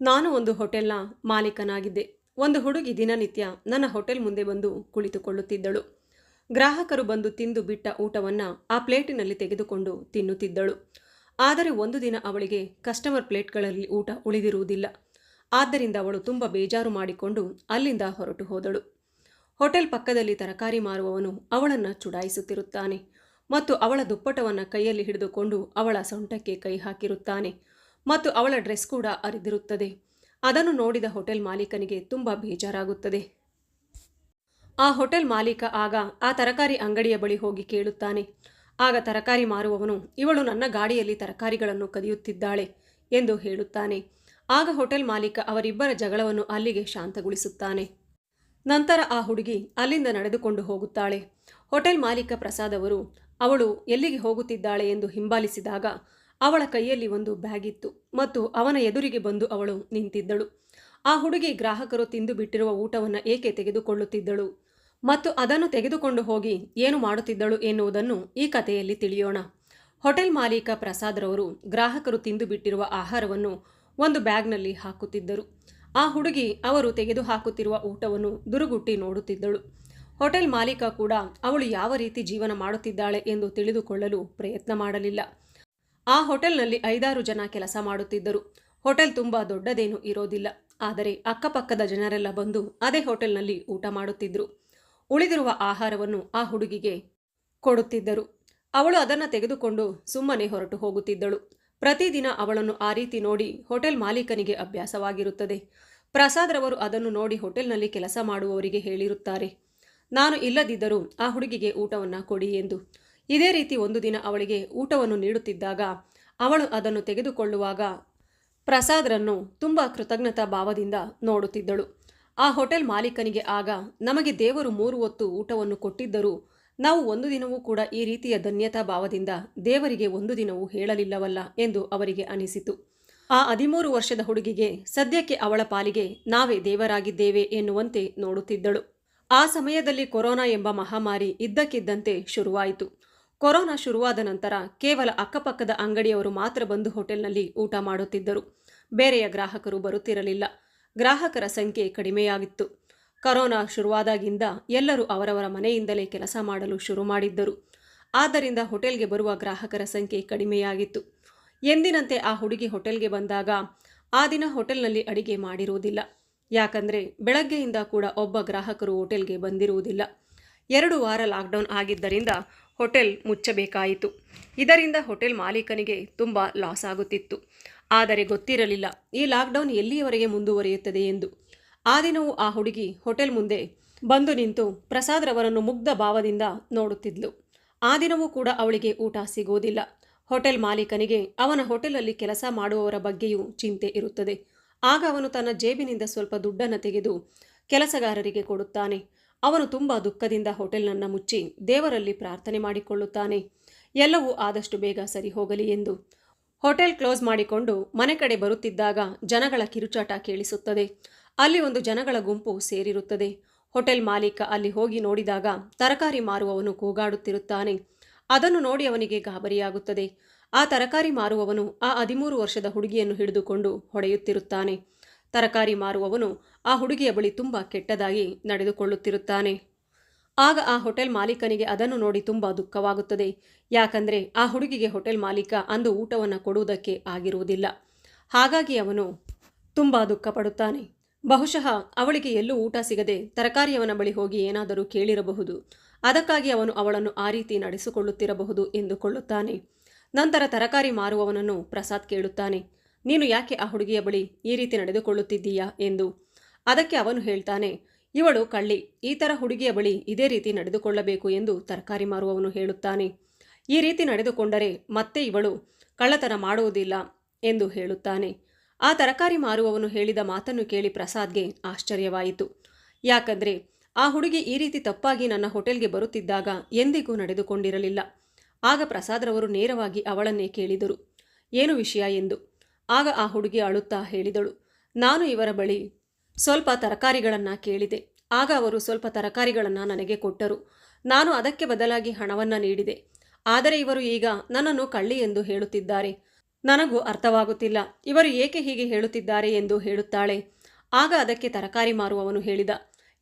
ನಾನು ಒಂದು ಹೋಟೆಲ್ನ ಮಾಲೀಕನಾಗಿದ್ದೆ. ಒಂದು ಹುಡುಗಿ ದಿನನಿತ್ಯ ನನ್ನ ಹೋಟೆಲ್ ಮುಂದೆ ಬಂದು ಕುಳಿತುಕೊಳ್ಳುತ್ತಿದ್ದಳು. ಗ್ರಾಹಕರು ಬಂದು ತಿಂದು ಬಿಟ್ಟ ಊಟವನ್ನು ಆ ಪ್ಲೇಟಿನಲ್ಲಿ ತೆಗೆದುಕೊಂಡು ತಿನ್ನುತ್ತಿದ್ದಳು. ಆದರೆ ಒಂದು ದಿನ ಅವಳಿಗೆ ಕಸ್ಟಮರ್ ಪ್ಲೇಟ್ಗಳಲ್ಲಿ ಊಟ ಉಳಿದಿರುವುದಿಲ್ಲ. ಆದ್ದರಿಂದ ಅವಳು ತುಂಬ ಬೇಜಾರು ಮಾಡಿಕೊಂಡು ಅಲ್ಲಿಂದ ಹೊರಟು ಹೋದಳು. ಹೋಟೆಲ್ ಪಕ್ಕದಲ್ಲಿ ತರಕಾರಿ ಮಾರುವವನು ಅವಳನ್ನು ಚುಡಾಯಿಸುತ್ತಿರುತ್ತಾನೆ ಮತ್ತು ಅವಳ ದುಪ್ಪಟವನ್ನು ಕೈಯಲ್ಲಿ ಹಿಡಿದುಕೊಂಡು ಅವಳ ಸೊಂಟಕ್ಕೆ ಕೈ ಹಾಕಿರುತ್ತಾನೆ. ಮತ್ತು ಅವಳ ಡ್ರೆಸ್ ಕೂಡ ಅರಿದಿರುತ್ತದೆ. ಅದನ್ನು ನೋಡಿದ ಹೋಟೆಲ್ ಮಾಲೀಕನಿಗೆ ತುಂಬ ಬೇಜಾರಾಗುತ್ತದೆ. ಆ ಹೋಟೆಲ್ ಮಾಲೀಕ ಆಗ ಆ ತರಕಾರಿ ಅಂಗಡಿಯ ಬಳಿ ಹೋಗಿ ಕೇಳುತ್ತಾನೆ. ಆಗ ತರಕಾರಿ ಮಾರುವವನು, ಇವಳು ನನ್ನ ಗಾಡಿಯಲ್ಲಿ ತರಕಾರಿಗಳನ್ನು ಕದಿಯುತ್ತಿದ್ದಾಳೆ ಎಂದು ಹೇಳುತ್ತಾನೆ. ಆಗ ಹೋಟೆಲ್ ಮಾಲೀಕ ಅವರಿಬ್ಬರ ಜಗಳವನ್ನು ಅಲ್ಲಿಗೆ ಶಾಂತಗೊಳಿಸುತ್ತಾನೆ. ನಂತರ ಆ ಹುಡುಗಿ ಅಲ್ಲಿಂದ ನಡೆದುಕೊಂಡು ಹೋಗುತ್ತಾಳೆ. ಹೋಟೆಲ್ ಮಾಲೀಕ ಪ್ರಸಾದ್ ಅವರು, ಅವಳು ಎಲ್ಲಿಗೆ ಹೋಗುತ್ತಿದ್ದಾಳೆ? ಎಂದು ಹಿಂಬಾಲಿಸಿದಾಗ ಅವಳ ಕೈಯಲ್ಲಿ ಒಂದು ಬ್ಯಾಗ್ ಇತ್ತು ಮತ್ತು ಅವನ ಎದುರಿಗೆ ಬಂದು ಅವಳು ನಿಂತಿದ್ದಳು. ಆ ಹುಡುಗಿ ಗ್ರಾಹಕರು ತಿಂದು ಬಿಟ್ಟಿರುವ ಊಟವನ್ನು ಏಕೆ ತೆಗೆದುಕೊಳ್ಳುತ್ತಿದ್ದಳು? ಮತ್ತು ಅದನ್ನು ತೆಗೆದುಕೊಂಡು ಹೋಗಿ ಏನು ಮಾಡುತ್ತಿದ್ದಳು ಎನ್ನುವುದನ್ನು ಈ ಕಥೆಯಲ್ಲಿ ತಿಳಿಯೋಣ. ಹೋಟೆಲ್ ಮಾಲೀಕ ಪ್ರಸಾದ್ರವರು ಗ್ರಾಹಕರು ತಿಂದು ಬಿಟ್ಟಿರುವ ಆಹಾರವನ್ನು ಒಂದು ಬ್ಯಾಗ್ನಲ್ಲಿ ಹಾಕುತ್ತಿದ್ದರು. ಆ ಹುಡುಗಿ ಅವರು ತೆಗೆದು ಹಾಕುತ್ತಿರುವ ಊಟವನ್ನು ದುರುಗುಟ್ಟಿ ನೋಡುತ್ತಿದ್ದಳು. ಹೋಟೆಲ್ ಮಾಲೀಕ ಕೂಡ ಅವಳು ಯಾವ ರೀತಿ ಜೀವನ ಮಾಡುತ್ತಿದ್ದಾಳೆ ಎಂದು ತಿಳಿದುಕೊಳ್ಳಲು ಪ್ರಯತ್ನ ಮಾಡಲಿಲ್ಲ. ಆ ಹೋಟೆಲ್ನಲ್ಲಿ ಐದಾರು ಜನ ಕೆಲಸ ಮಾಡುತ್ತಿದ್ದರು. ಹೋಟೆಲ್ ತುಂಬ ದೊಡ್ಡದೇನೂ ಇರೋದಿಲ್ಲ. ಆದರೆ ಅಕ್ಕಪಕ್ಕದ ಜನರೆಲ್ಲ ಬಂದು ಅದೇ ಹೋಟೆಲ್ನಲ್ಲಿ ಊಟ ಮಾಡುತ್ತಿದ್ದರು ಉಳಿದಿರುವ ಆಹಾರವನ್ನು ಆ ಹುಡುಗಿಗೆ ಕೊಡುತ್ತಿದ್ದರು. ಅವಳು ಅದನ್ನು ತೆಗೆದುಕೊಂಡು ಸುಮ್ಮನೆ ಹೊರಟು ಹೋಗುತ್ತಿದ್ದಳು. ಪ್ರತಿದಿನ ಅವಳನ್ನು ಆ ರೀತಿ ನೋಡಿ ಹೋಟೆಲ್ ಮಾಲೀಕನಿಗೆ ಅಭ್ಯಾಸವಾಗಿರುತ್ತದೆ. ಪ್ರಸಾದ್ರವರು ಅದನ್ನು ನೋಡಿ ಹೋಟೆಲ್ನಲ್ಲಿ ಕೆಲಸ ಮಾಡುವವರಿಗೆ ಹೇಳಿರುತ್ತಾರೆ. ನಾನು ಇಲ್ಲದಿದ್ದರೂ ಆ ಹುಡುಗಿಗೆ ಊಟವನ್ನು ಕೊಡಿ ಎಂದು ಇದೇ ರೀತಿ ಒಂದು ದಿನ ಅವಳಿಗೆ ಊಟವನ್ನು ನೀಡುತ್ತಿದ್ದಾಗ ಅವಳು ಅದನ್ನು ತೆಗೆದುಕೊಳ್ಳುವಾಗ ಪ್ರಸಾದ್ರನ್ನು ತುಂಬ ಕೃತಜ್ಞತಾ ಭಾವದಿಂದ ನೋಡುತ್ತಿದ್ದಳು. ಆ ಹೋಟೆಲ್ ಮಾಲೀಕನಿಗೆ ಆಗ, ನಮಗೆ ದೇವರು ಮೂರು ಹೊತ್ತು ಊಟವನ್ನು ಕೊಟ್ಟಿದ್ದರೂ ನಾವು ಒಂದು ದಿನವೂ ಕೂಡ ಈ ರೀತಿಯ ಧನ್ಯತಾ ಭಾವದಿಂದ ದೇವರಿಗೆ ಒಂದು ದಿನವೂ ಹೇಳಲಿಲ್ಲವಲ್ಲ ಎಂದು ಅವರಿಗೆ ಅನಿಸಿತು. ಆ ಹದಿಮೂರು ವರ್ಷದ ಹುಡುಗಿಗೆ ಸದ್ಯಕ್ಕೆ ಅವಳ ಪಾಲಿಗೆ ನಾವೇ ದೇವರಾಗಿದ್ದೇವೆ ಎನ್ನುವಂತೆ ನೋಡುತ್ತಿದ್ದಳು. ಆ ಸಮಯದಲ್ಲಿ ಕೊರೋನಾ ಎಂಬ ಮಹಾಮಾರಿ ಇದ್ದಕ್ಕಿದ್ದಂತೆ ಶುರುವಾಯಿತು. ಕೊರೋನಾ ಶುರುವಾದ ನಂತರ ಕೇವಲ ಅಕ್ಕಪಕ್ಕದ ಅಂಗಡಿಯವರು ಮಾತ್ರ ಬಂದು ಹೋಟೆಲ್ನಲ್ಲಿ ಊಟ ಮಾಡುತ್ತಿದ್ದರು. ಬೇರೆಯ ಗ್ರಾಹಕರು ಬರುತ್ತಿರಲಿಲ್ಲ. ಗ್ರಾಹಕರ ಸಂಖ್ಯೆ ಕಡಿಮೆಯಾಗಿತ್ತು. ಕೊರೋನಾ ಶುರುವಾದಾಗಿಂದ ಎಲ್ಲರೂ ಅವರವರ ಮನೆಯಿಂದಲೇ ಕೆಲಸ ಮಾಡಲು ಶುರು ಮಾಡಿದ್ದರು. ಆದ್ದರಿಂದ ಹೋಟೆಲ್ಗೆ ಬರುವ ಗ್ರಾಹಕರ ಸಂಖ್ಯೆ ಕಡಿಮೆಯಾಗಿತ್ತು. ಎಂದಿನಂತೆ ಆ ಹುಡುಗಿ ಹೋಟೆಲ್ಗೆ ಬಂದಾಗ ಆ ದಿನ ಹೋಟೆಲ್ನಲ್ಲಿ ಅಡಿಗೆ ಮಾಡಿರುವುದಿಲ್ಲ. ಯಾಕಂದರೆ ಬೆಳಗ್ಗೆಯಿಂದ ಕೂಡ ಒಬ್ಬ ಗ್ರಾಹಕರು ಹೋಟೆಲ್ಗೆ ಬಂದಿರುವುದಿಲ್ಲ. ಎರಡು ವಾರ ಲಾಕ್ಡೌನ್ ಆಗಿದ್ದರಿಂದ ಹೋಟೆಲ್ ಮುಚ್ಚಬೇಕಾಯಿತು. ಇದರಿಂದ ಹೋಟೆಲ್ ಮಾಲೀಕನಿಗೆ ತುಂಬ ಲಾಸ್ ಆಗುತ್ತಿತ್ತು. ಆದರೆ ಗೊತ್ತಿರಲಿಲ್ಲ, ಈ ಲಾಕ್ಡೌನ್ ಎಲ್ಲಿಯವರೆಗೆ ಮುಂದುವರಿಯುತ್ತದೆ ಎಂದು. ಆ ದಿನವೂ ಆ ಹುಡುಗಿ ಹೋಟೆಲ್ ಮುಂದೆ ಬಂದು ನಿಂತು ಪ್ರಸಾದ್ರವರನ್ನು ಮುಗ್ಧ ಭಾವದಿಂದ ನೋಡುತ್ತಿದ್ಲು. ಆ ದಿನವೂ ಕೂಡ ಅವಳಿಗೆ ಊಟ ಸಿಗುವುದಿಲ್ಲ. ಹೋಟೆಲ್ ಮಾಲೀಕನಿಗೆ ಅವನ ಹೋಟೆಲಲ್ಲಿ ಕೆಲಸ ಮಾಡುವವರ ಬಗ್ಗೆಯೂ ಚಿಂತೆ ಇರುತ್ತದೆ. ಆಗ ಅವನು ತನ್ನ ಜೇಬಿನಿಂದ ಸ್ವಲ್ಪ ದುಡ್ಡನ್ನು ತೆಗೆದು ಕೆಲಸಗಾರರಿಗೆ ಕೊಡುತ್ತಾನೆ. ಅವನು ತುಂಬ ದುಃಖದಿಂದ ಹೋಟೆಲ್ನನ್ನು ಮುಚ್ಚಿ ದೇವರಲ್ಲಿ ಪ್ರಾರ್ಥನೆ ಮಾಡಿಕೊಳ್ಳುತ್ತಾನೆ. ಎಲ್ಲವೂ ಆದಷ್ಟು ಬೇಗ ಸರಿ ಹೋಗಲಿ ಎಂದು ಹೋಟೆಲ್ ಕ್ಲೋಸ್ ಮಾಡಿಕೊಂಡು ಮನೆ ಕಡೆ ಬರುತ್ತಿದ್ದಾಗ ಜನಗಳ ಕಿರುಚಾಟ ಕೇಳಿಸುತ್ತದೆ. ಅಲ್ಲಿ ಒಂದು ಜನಗಳ ಗುಂಪು ಸೇರಿರುತ್ತದೆ. ಹೋಟೆಲ್ ಮಾಲೀಕ ಅಲ್ಲಿ ಹೋಗಿ ನೋಡಿದಾಗ ತರಕಾರಿ ಮಾರುವವನು ಕೂಗಾಡುತ್ತಿರುತ್ತಾನೆ. ಅದನ್ನು ನೋಡಿ ಅವನಿಗೆ ಗಾಬರಿಯಾಗುತ್ತದೆ. ಆ ತರಕಾರಿ ಮಾರುವವನು ಆ ಹದಿಮೂರು ವರ್ಷದ ಹುಡುಗಿಯನ್ನು ಹಿಡಿದುಕೊಂಡು ಹೊಡೆಯುತ್ತಿರುತ್ತಾನೆ. ತರಕಾರಿ ಮಾರುವವನು ಆ ಹುಡುಗಿಯ ಬಳಿ ತುಂಬ ಕೆಟ್ಟದಾಗಿ ನಡೆದುಕೊಳ್ಳುತ್ತಿರುತ್ತಾನೆ. ಆಗ ಆ ಹೋಟೆಲ್ ಮಾಲೀಕನಿಗೆ ಅದನ್ನು ನೋಡಿ ತುಂಬ ದುಃಖವಾಗುತ್ತದೆ. ಯಾಕಂದರೆ ಆ ಹುಡುಗಿಗೆ ಹೋಟೆಲ್ ಮಾಲೀಕ ಅಂದು ಊಟವನ್ನು ಕೊಡುವುದಕ್ಕೆ ಆಗಿರುವುದಿಲ್ಲ. ಹಾಗಾಗಿ ಅವನು ತುಂಬ ದುಃಖಪಡುತ್ತಾನೆ. ಬಹುಶಃ ಅವಳಿಗೆ ಎಲ್ಲೂ ಊಟ ಸಿಗದೆ ತರಕಾರಿಯವನ ಬಳಿ ಹೋಗಿ ಏನಾದರೂ ಕೇಳಿರಬಹುದು. ಅದಕ್ಕಾಗಿ ಅವನು ಅವಳನ್ನು ಆ ರೀತಿ ನಡೆಸಿಕೊಳ್ಳುತ್ತಿರಬಹುದು ಎಂದುಕೊಳ್ಳುತ್ತಾನೆ. ನಂತರ ತರಕಾರಿ ಮಾರುವವನನ್ನು ಪ್ರಸಾದ್ ಕೇಳುತ್ತಾನೆ. ನೀನು ಯಾಕೆ ಆ ಹುಡುಗಿಯ ಬಳಿ ಈ ರೀತಿ ನಡೆದುಕೊಳ್ಳುತ್ತಿದ್ದೀಯಾ ಎಂದು. ಅದಕ್ಕೆ ಅವನು ಹೇಳ್ತಾನೆ, ಇವಳು ಕಳ್ಳಿ, ಈ ಥರ ಹುಡುಗಿಯ ಬಳಿ ಇದೇ ರೀತಿ ನಡೆದುಕೊಳ್ಳಬೇಕು ಎಂದು ತರಕಾರಿ ಮಾರುವವನು ಹೇಳುತ್ತಾನೆ. ಈ ರೀತಿ ನಡೆದುಕೊಂಡರೆ ಮತ್ತೆ ಇವಳು ಕಳ್ಳತನ ಮಾಡುವುದಿಲ್ಲ ಎಂದು ಹೇಳುತ್ತಾನೆ. ಆ ತರಕಾರಿ ಮಾರುವವನು ಹೇಳಿದ ಮಾತನ್ನು ಕೇಳಿ ಪ್ರಸಾದ್ಗೆ ಆಶ್ಚರ್ಯವಾಯಿತು. ಯಾಕಂದರೆ ಆ ಹುಡುಗಿ ಈ ರೀತಿ ತಪ್ಪಾಗಿ ನನ್ನ ಹೋಟೆಲ್ಗೆ ಬರುತ್ತಿದ್ದಾಗ ಎಂದಿಗೂ ನಡೆದುಕೊಂಡಿರಲಿಲ್ಲ. ಆಗ ಪ್ರಸಾದ್ರವರು ನೇರವಾಗಿ ಅವಳನ್ನೇ ಕೇಳಿದರು. ಏನು ವಿಷಯ? ಎಂದು. ಆಗ ಆ ಹುಡುಗಿ ಅಳುತ್ತಾ ಹೇಳಿದಳು, ನಾನು ಇವರ ಬಳಿ ಸ್ವಲ್ಪ ತರಕಾರಿಗಳನ್ನು ಕೇಳಿದೆ. ಆಗ ಅವರು ಸ್ವಲ್ಪ ತರಕಾರಿಗಳನ್ನು ನನಗೆ ಕೊಟ್ಟರು. ನಾನು ಅದಕ್ಕೆ ಬದಲಾಗಿ ಹಣವನ್ನು ನೀಡಿದೆ. ಆದರೆ ಇವರು ಈಗ ನನ್ನನ್ನು ಕಳ್ಳಿ ಎಂದು ಹೇಳುತ್ತಿದ್ದಾರೆ. ನನಗೂ ಅರ್ಥವಾಗುತ್ತಿಲ್ಲ. ಇವರು ಏಕೆ ಹೀಗೆ ಹೇಳುತ್ತಿದ್ದಾರೆ ಎಂದು ಹೇಳುತ್ತಾಳೆ. ಆಗ ಅದಕ್ಕೆ ತರಕಾರಿ ಮಾರುವವನು ಹೇಳಿದ,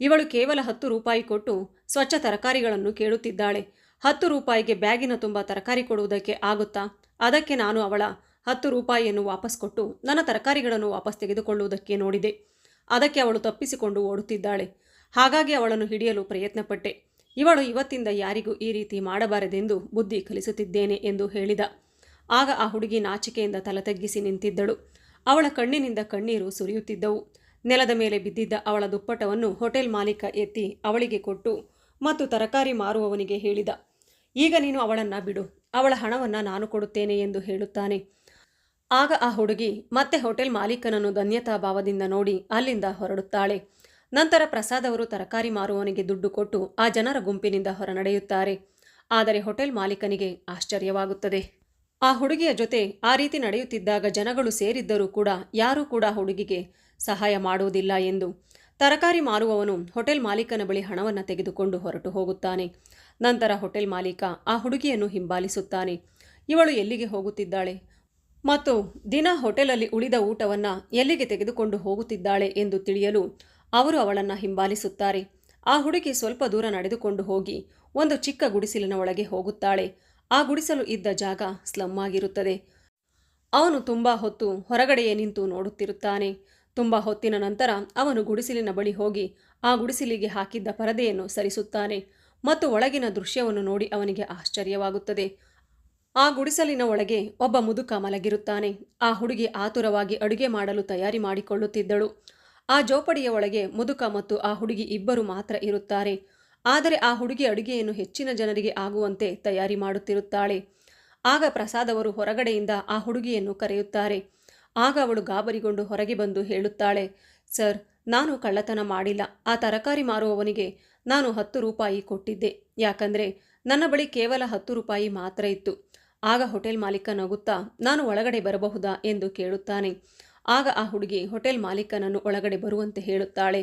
ಇವಳು ಕೇವಲ ಹತ್ತು ರೂಪಾಯಿ ಕೊಟ್ಟು ಸ್ವಚ್ಛ ತರಕಾರಿಗಳನ್ನು ಕೇಳುತ್ತಿದ್ದಾಳೆ. ಹತ್ತು ರೂಪಾಯಿಗೆ ಬ್ಯಾಗಿನ ತುಂಬ ತರಕಾರಿ ಕೊಡುವುದಕ್ಕೆ ಆಗುತ್ತಾ? ಅದಕ್ಕೆ ನಾನು ಅವಳ ಹತ್ತು ರೂಪಾಯಿಯನ್ನು ವಾಪಸ್ ಕೊಟ್ಟು ನನ್ನ ತರಕಾರಿಗಳನ್ನು ವಾಪಸ್ ತೆಗೆದುಕೊಳ್ಳುವುದಕ್ಕೆ ನೋಡಿದೆ. ಅದಕ್ಕೆ ಅವಳು ತಪ್ಪಿಸಿಕೊಂಡು ಓಡುತ್ತಿದ್ದಾಳೆ. ಹಾಗಾಗಿ ಅವಳನ್ನು ಹಿಡಿಯಲು ಪ್ರಯತ್ನಪಟ್ಟೆ. ಇವಳು ಇವತ್ತಿಂದ ಯಾರಿಗೂ ಈ ರೀತಿ ಮಾಡಬಾರದೆಂದು ಬುದ್ಧಿ ಕಲಿಸುತ್ತಿದ್ದೇನೆ ಎಂದು ಹೇಳಿದ. ಆಗ ಆ ಹುಡುಗಿ ನಾಚಿಕೆಯಿಂದ ತಲೆ ತಗ್ಗಿಸಿ ನಿಂತಿದ್ದಳು. ಅವಳ ಕಣ್ಣಿನಿಂದ ಕಣ್ಣೀರು ಸುರಿಯುತ್ತಿದ್ದವು. ನೆಲದ ಮೇಲೆ ಬಿದ್ದಿದ್ದ ಅವಳ ದುಪ್ಪಟವನ್ನು ಹೋಟೆಲ್ ಮಾಲೀಕ ಎತ್ತಿ ಅವಳಿಗೆ ಕೊಟ್ಟು ಮತ್ತು ತರಕಾರಿ ಮಾರುವವನಿಗೆ ಹೇಳಿದ. ಈಗ ನೀನು ಅವಳನ್ನು ಬಿಡು. ಅವಳ ಹಣವನ್ನು ನಾನು ಕೊಡುತ್ತೇನೆ ಎಂದು ಹೇಳುತ್ತಾನೆ. ಆಗ ಆ ಹುಡುಗಿ ಮತ್ತೆ ಹೋಟೆಲ್ ಮಾಲೀಕನನ್ನು ಧನ್ಯತಾ ಭಾವದಿಂದ ನೋಡಿ ಅಲ್ಲಿಂದ ಹೊರಡುತ್ತಾಳೆ. ನಂತರ ಪ್ರಸಾದ್ ಅವರು ತರಕಾರಿ ಮಾರುವವನಿಗೆ ದುಡ್ಡು ಕೊಟ್ಟು ಆ ಜನರ ಗುಂಪಿನಿಂದ ಹೊರನಡೆಯುತ್ತಾರೆ. ಆದರೆ ಹೋಟೆಲ್ ಮಾಲೀಕನಿಗೆ ಆಶ್ಚರ್ಯವಾಗುತ್ತದೆ. ಆ ಹುಡುಗಿಯ ಜೊತೆ ಆ ರೀತಿ ನಡೆಯುತ್ತಿದ್ದಾಗ ಜನಗಳು ಸೇರಿದ್ದರೂ ಕೂಡ ಯಾರೂ ಕೂಡ ಹುಡುಗಿಗೆ ಸಹಾಯ ಮಾಡುವುದಿಲ್ಲ ಎಂದು. ತರಕಾರಿ ಮಾರುವವನು ಹೋಟೆಲ್ ಮಾಲೀಕನ ಬಳಿ ಹಣವನ್ನು ತೆಗೆದುಕೊಂಡು ಹೊರಟು ಹೋಗುತ್ತಾನೆ. ನಂತರ ಹೋಟೆಲ್ ಮಾಲೀಕ ಆ ಹುಡುಗಿಯನ್ನು ಹಿಂಬಾಲಿಸುತ್ತಾನೆ. ಇವಳು ಎಲ್ಲಿಗೆ ಹೋಗುತ್ತಿದ್ದಾಳೆ? ಮತ್ತು ದಿನ ಹೋಟೆಲಲ್ಲಿ ಉಳಿದ ಊಟವನ್ನು ಎಲ್ಲಿಗೆ ತೆಗೆದುಕೊಂಡು ಹೋಗುತ್ತಿದ್ದಾಳೆ ಎಂದು ತಿಳಿಯಲು ಅವರು ಅವಳನ್ನು ಹಿಂಬಾಲಿಸುತ್ತಾರೆ. ಆ ಹುಡುಗಿ ಸ್ವಲ್ಪ ದೂರ ನಡೆದುಕೊಂಡು ಹೋಗಿ ಒಂದು ಚಿಕ್ಕ ಗುಡಿಸಲಿನ ಒಳಗೆ ಹೋಗುತ್ತಾಳೆ. ಆ ಗುಡಿಸಲು ಇದ್ದ ಜಾಗ ಸ್ಲಮ್ ಆಗಿರುತ್ತದೆ. ಅವನು ತುಂಬ ಹೊತ್ತು ಹೊರಗಡೆಯೇ ನಿಂತು ನೋಡುತ್ತಿರುತ್ತಾನೆ. ತುಂಬ ಹೊತ್ತಿನ ನಂತರ ಅವನು ಗುಡಿಸಲಿನ ಬಳಿ ಹೋಗಿ ಆ ಗುಡಿಸಲಿಗೆ ಹಾಕಿದ್ದ ಪರದೆಯನ್ನು ಸರಿಸುತ್ತಾನೆ ಮತ್ತು ಒಳಗಿನ ದೃಶ್ಯವನ್ನು ನೋಡಿ ಅವನಿಗೆ ಆಶ್ಚರ್ಯವಾಗುತ್ತದೆ. ಆ ಗುಡಿಸಲಿನ ಒಳಗೆ ಒಬ್ಬ ಮುದುಕ ಮಲಗಿರುತ್ತಾನೆ. ಆ ಹುಡುಗಿ ಆತುರವಾಗಿ ಅಡುಗೆ ಮಾಡಲು ತಯಾರಿ ಮಾಡಿಕೊಳ್ಳುತ್ತಿದ್ದಳು. ಆ ಜೋಪಡಿಯ ಒಳಗೆ ಮುದುಕ ಮತ್ತು ಆ ಹುಡುಗಿ ಇಬ್ಬರು ಮಾತ್ರ ಇರುತ್ತಾರೆ. ಆದರೆ ಆ ಹುಡುಗಿ ಅಡುಗೆಯನ್ನು ಹೆಚ್ಚಿನ ಜನರಿಗೆ ಆಗುವಂತೆ ತಯಾರಿ ಮಾಡುತ್ತಿರುತ್ತಾಳೆ. ಆಗ ಪ್ರಸಾದವರು ಹೊರಗಡೆಯಿಂದ ಆ ಹುಡುಗಿಯನ್ನು ಕರೆಯುತ್ತಾರೆ. ಆಗ ಅವಳು ಗಾಬರಿಗೊಂಡು ಹೊರಗೆ ಬಂದು ಹೇಳುತ್ತಾಳೆ, ಸರ್, ನಾನು ಕಳ್ಳತನ ಮಾಡಿಲ್ಲ. ಆ ತರಕಾರಿ ಮಾರುವವನಿಗೆ ನಾನು ಹತ್ತು ರೂಪಾಯಿ ಕೊಟ್ಟಿದ್ದೆ. ಯಾಕಂದರೆ ನನ್ನ ಬಳಿ ಕೇವಲ ಹತ್ತು ರೂಪಾಯಿ ಮಾತ್ರ ಇತ್ತು. ಆಗ ಹೋಟೆಲ್ ಮಾಲೀಕ ನಗುತ್ತಾ, ನಾನು ಒಳಗಡೆ ಬರಬಹುದಾ? ಎಂದು ಕೇಳುತ್ತಾನೆ. ಆಗ ಆ ಹುಡುಗಿ, ಹೋಟೆಲ್ ಮಾಲೀಕನನ್ನು ಒಳಗಡೆ ಬರುವಂತೆ ಹೇಳುತ್ತಾಳೆ.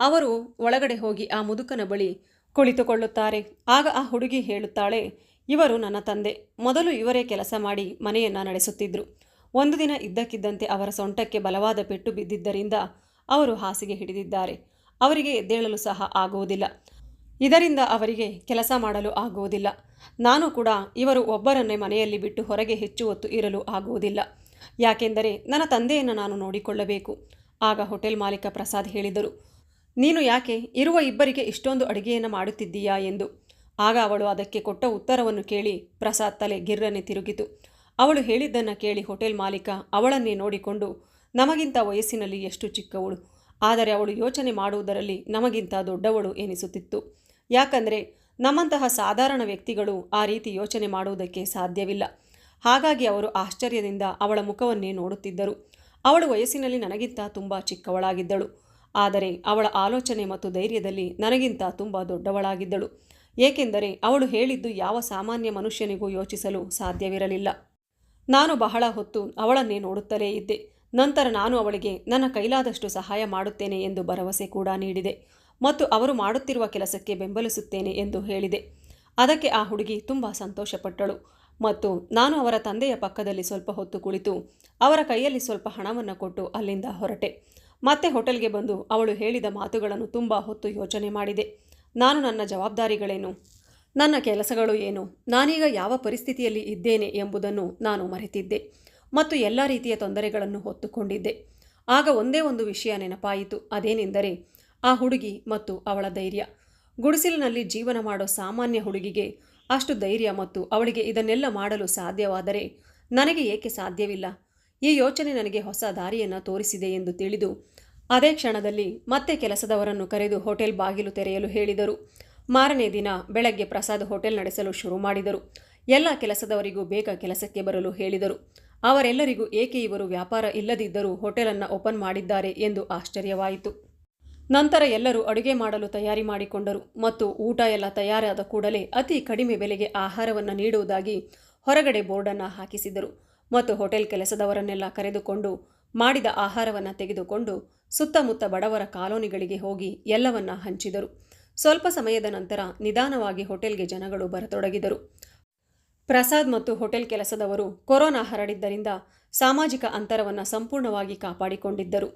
ಅವರು ಒಳಗಡೆ ಹೋಗಿ ಆ ಮುದುಕನ ಬಳಿ ಕುಳಿತುಕೊಳ್ಳುತ್ತಾರೆ. ಆಗ ಆ ಹುಡುಗಿ ಹೇಳುತ್ತಾಳೆ, ಇವರು ನನ್ನ ತಂದೆ. ಮೊದಲು ಇವರೇ ಕೆಲಸ ಮಾಡಿ ಮನೆಯನ್ನು ನಡೆಸುತ್ತಿದ್ದರು ಒಂದು ದಿನ ಇದ್ದಕ್ಕಿದ್ದಂತೆ ಅವರ ಸೊಂಟಕ್ಕೆ ಬಲವಾದ ಪೆಟ್ಟು ಬಿದ್ದಿದ್ದರಿಂದ ಅವರು ಹಾಸಿಗೆ ಹಿಡಿದಿದ್ದಾರೆ. ಅವರಿಗೆ ಎದ್ದೇಳಲು ಸಹ ಆಗುವುದಿಲ್ಲ. ಇದರಿಂದ ಅವರಿಗೆ ಕೆಲಸ ಮಾಡಲು ಆಗುವುದಿಲ್ಲ. ನಾನು ಕೂಡ ಇವರು ಒಬ್ಬರನ್ನೇ ಮನೆಯಲ್ಲಿ ಬಿಟ್ಟು ಹೊರಗೆ ಹೆಚ್ಚು ಹೊತ್ತು ಇರಲು ಆಗುವುದಿಲ್ಲ. ಯಾಕೆಂದರೆ ನನ್ನ ತಂದೆಯನ್ನು ನಾನು ನೋಡಿಕೊಳ್ಳಬೇಕು. ಆಗ ಹೋಟೆಲ್ ಮಾಲೀಕ ಪ್ರಸಾದ್ ಹೇಳಿದರು, ನೀನು ಯಾಕೆ ಇರುವ ಇಬ್ಬರಿಗೆ ಇಷ್ಟೊಂದು ಅಡುಗೆಯನ್ನು ಮಾಡುತ್ತಿದ್ದೀಯಾ? ಎಂದು. ಆಗ ಅವಳು ಅದಕ್ಕೆ ಕೊಟ್ಟ ಉತ್ತರವನ್ನು ಕೇಳಿ ಪ್ರಸಾದ್ ತಲೆ ಗಿರ್ರನೆ ತಿರುಗಿತು. ಅವಳು ಹೇಳಿದ್ದನ್ನು ಕೇಳಿ ಹೋಟೆಲ್ ಮಾಲೀಕ ಅವಳನ್ನೇ ನೋಡಿಕೊಂಡು, ನಮಗಿಂತ ವಯಸ್ಸಿನಲ್ಲಿ ಎಷ್ಟು ಚಿಕ್ಕವಳು. ಆದರೆ ಅವಳು ಯೋಚನೆ ಮಾಡುವುದರಲ್ಲಿ ನಮಗಿಂತ ದೊಡ್ಡವಳು ಎನಿಸುತ್ತಿತ್ತು. ಯಾಕಂದರೆ ನಮ್ಮಂತಹ ಸಾಧಾರಣ ವ್ಯಕ್ತಿಗಳು ಆ ರೀತಿ ಯೋಚನೆ ಮಾಡುವುದಕ್ಕೆ ಸಾಧ್ಯವಿಲ್ಲ. ಹಾಗಾಗಿ ಅವರು ಆಶ್ಚರ್ಯದಿಂದ ಅವಳ ಮುಖವನ್ನೇ ನೋಡುತ್ತಿದ್ದರು. ಅವಳು ವಯಸ್ಸಿನಲ್ಲಿ ನನಗಿಂತ ತುಂಬ ಚಿಕ್ಕವಳಾಗಿದ್ದಳು. ಆದರೆ ಅವಳ ಆಲೋಚನೆ ಮತ್ತು ಧೈರ್ಯದಲ್ಲಿ ನನಗಿಂತ ತುಂಬ ದೊಡ್ಡವಳಾಗಿದ್ದಳು. ಏಕೆಂದರೆ ಅವಳು ಹೇಳಿದ್ದು ಯಾವ ಸಾಮಾನ್ಯ ಮನುಷ್ಯನಿಗೂ ಯೋಚಿಸಲು ಸಾಧ್ಯವಿರಲಿಲ್ಲ. ನಾನು ಬಹಳ ಹೊತ್ತು ಅವಳನ್ನೇ ನೋಡುತ್ತಲೇ ಇದ್ದೆ. ನಂತರ ನಾನು ಅವಳಿಗೆ, ನನ್ನ ಕೈಲಾದಷ್ಟು ಸಹಾಯ ಮಾಡುತ್ತೇನೆ ಎಂದು ಭರವಸೆ ಕೂಡ ನೀಡಿದೆ. ಮತ್ತು ಅವರು ಮಾಡುತ್ತಿರುವ ಕೆಲಸಕ್ಕೆ ಬೆಂಬಲಿಸುತ್ತೇನೆ ಎಂದು ಹೇಳಿದೆ. ಅದಕ್ಕೆ ಆ ಹುಡುಗಿ ತುಂಬ ಸಂತೋಷಪಟ್ಟಳು. ಮತ್ತು ನಾನು ಅವರ ತಂದೆಯ ಪಕ್ಕದಲ್ಲಿ ಸ್ವಲ್ಪ ಹೊತ್ತು ಕುಳಿತು ಅವರ ಕೈಯಲ್ಲಿ ಸ್ವಲ್ಪ ಹಣವನ್ನು ಕೊಟ್ಟು ಅಲ್ಲಿಂದ ಹೊರಟೆ. ಮತ್ತೆ ಹೋಟೆಲ್ಗೆ ಬಂದು ಅವಳು ಹೇಳಿದ ಮಾತುಗಳನ್ನು ತುಂಬ ಹೊತ್ತು ಯೋಚನೆ ಮಾಡಿದೆ. ನಾನು ನನ್ನ ಜವಾಬ್ದಾರಿಗಳೇನು? ನನ್ನ ಕೆಲಸಗಳು ಏನು? ನಾನೀಗ ಯಾವ ಪರಿಸ್ಥಿತಿಯಲ್ಲಿ ಇದ್ದೇನೆ ಎಂಬುದನ್ನು ನಾನು ಮರೆತಿದ್ದೆ ಮತ್ತು ಎಲ್ಲ ರೀತಿಯ ತೊಂದರೆಗಳನ್ನು ಹೊತ್ತುಕೊಂಡಿದ್ದೆ. ಆಗ ಒಂದೇ ಒಂದು ವಿಷಯ ನೆನಪಾಯಿತು. ಅದೇನೆಂದರೆ ಆ ಹುಡುಗಿ ಮತ್ತು ಅವಳ ಧೈರ್ಯ. ಗುಡಿಸಿಲಿನಲ್ಲಿ ಜೀವನ ಮಾಡೋ ಸಾಮಾನ್ಯ ಹುಡುಗಿಗೆ ಅಷ್ಟು ಧೈರ್ಯ ಮತ್ತು ಅವಳಿಗೆ ಇದನ್ನೆಲ್ಲ ಮಾಡಲು ಸಾಧ್ಯವಾದರೆ ನನಗೆ ಏಕೆ ಸಾಧ್ಯವಿಲ್ಲ? ಈ ಯೋಚನೆ ನನಗೆ ಹೊಸ ದಾರಿಯನ್ನು ತೋರಿಸಿದೆ ಎಂದು ತಿಳಿದು, ಅದೇ ಕ್ಷಣದಲ್ಲಿ ಮತ್ತೆ ಕೆಲಸದವರನ್ನು ಕರೆದು ಹೋಟೆಲ್ ಬಾಗಿಲು ತೆರೆಯಲು ಹೇಳಿದರು. ಮಾರನೇ ದಿನ ಬೆಳಗ್ಗೆ ಪ್ರಸಾದ್ ಹೋಟೆಲ್ ನಡೆಸಲು ಶುರು ಮಾಡಿದರು. ಎಲ್ಲ ಕೆಲಸದವರಿಗೂ ಬೇಗ ಕೆಲಸಕ್ಕೆ ಬರಲು ಹೇಳಿದರು. ಅವರೆಲ್ಲರಿಗೂ ಏಕೆ ಇವರು ವ್ಯಾಪಾರ ಇಲ್ಲದಿದ್ದರೂ ಹೋಟೆಲನ್ನು ಓಪನ್ ಮಾಡಿದ್ದಾರೆ ಎಂದು ಆಶ್ಚರ್ಯವಾಯಿತು. ನಂತರ ಎಲ್ಲರೂ ಅಡುಗೆ ಮಾಡಲು ತಯಾರಿ ಮಾಡಿಕೊಂಡರು ಮತ್ತು ಊಟ ಎಲ್ಲ ತಯಾರಾದ ಕೂಡಲೇ ಅತಿ ಕಡಿಮೆ ಬೆಲೆಗೆ ಆಹಾರವನ್ನು ನೀಡುವುದಾಗಿ ಹೊರಗಡೆ ಬೋರ್ಡನ್ನು ಹಾಕಿಸಿದರು ಮತ್ತು ಹೋಟೆಲ್ ಕೆಲಸದವರನ್ನೆಲ್ಲ ಕರೆದುಕೊಂಡು ಮಾಡಿದ ಆಹಾರವನ್ನು ತೆಗೆದುಕೊಂಡು ಸುತ್ತಮುತ್ತ ಬಡವರ ಕಾಲೋನಿಗಳಿಗೆ ಹೋಗಿ ಎಲ್ಲವನ್ನ ಹಂಚಿದರು. ಸ್ವಲ್ಪ ಸಮಯದ ನಂತರ ನಿಧಾನವಾಗಿ ಹೋಟೆಲ್ಗೆ ಜನಗಳು ಬರತೊಡಗಿದರು. ಪ್ರಸಾದ್ ಮತ್ತು ಹೋಟೆಲ್ ಕೆಲಸದವರು ಕೊರೋನಾ ಹರಡಿದ್ದರಿಂದ ಸಾಮಾಜಿಕ ಅಂತರವನ್ನು ಸಂಪೂರ್ಣವಾಗಿ ಕಾಪಾಡಿಕೊಂಡಿದ್ದರು.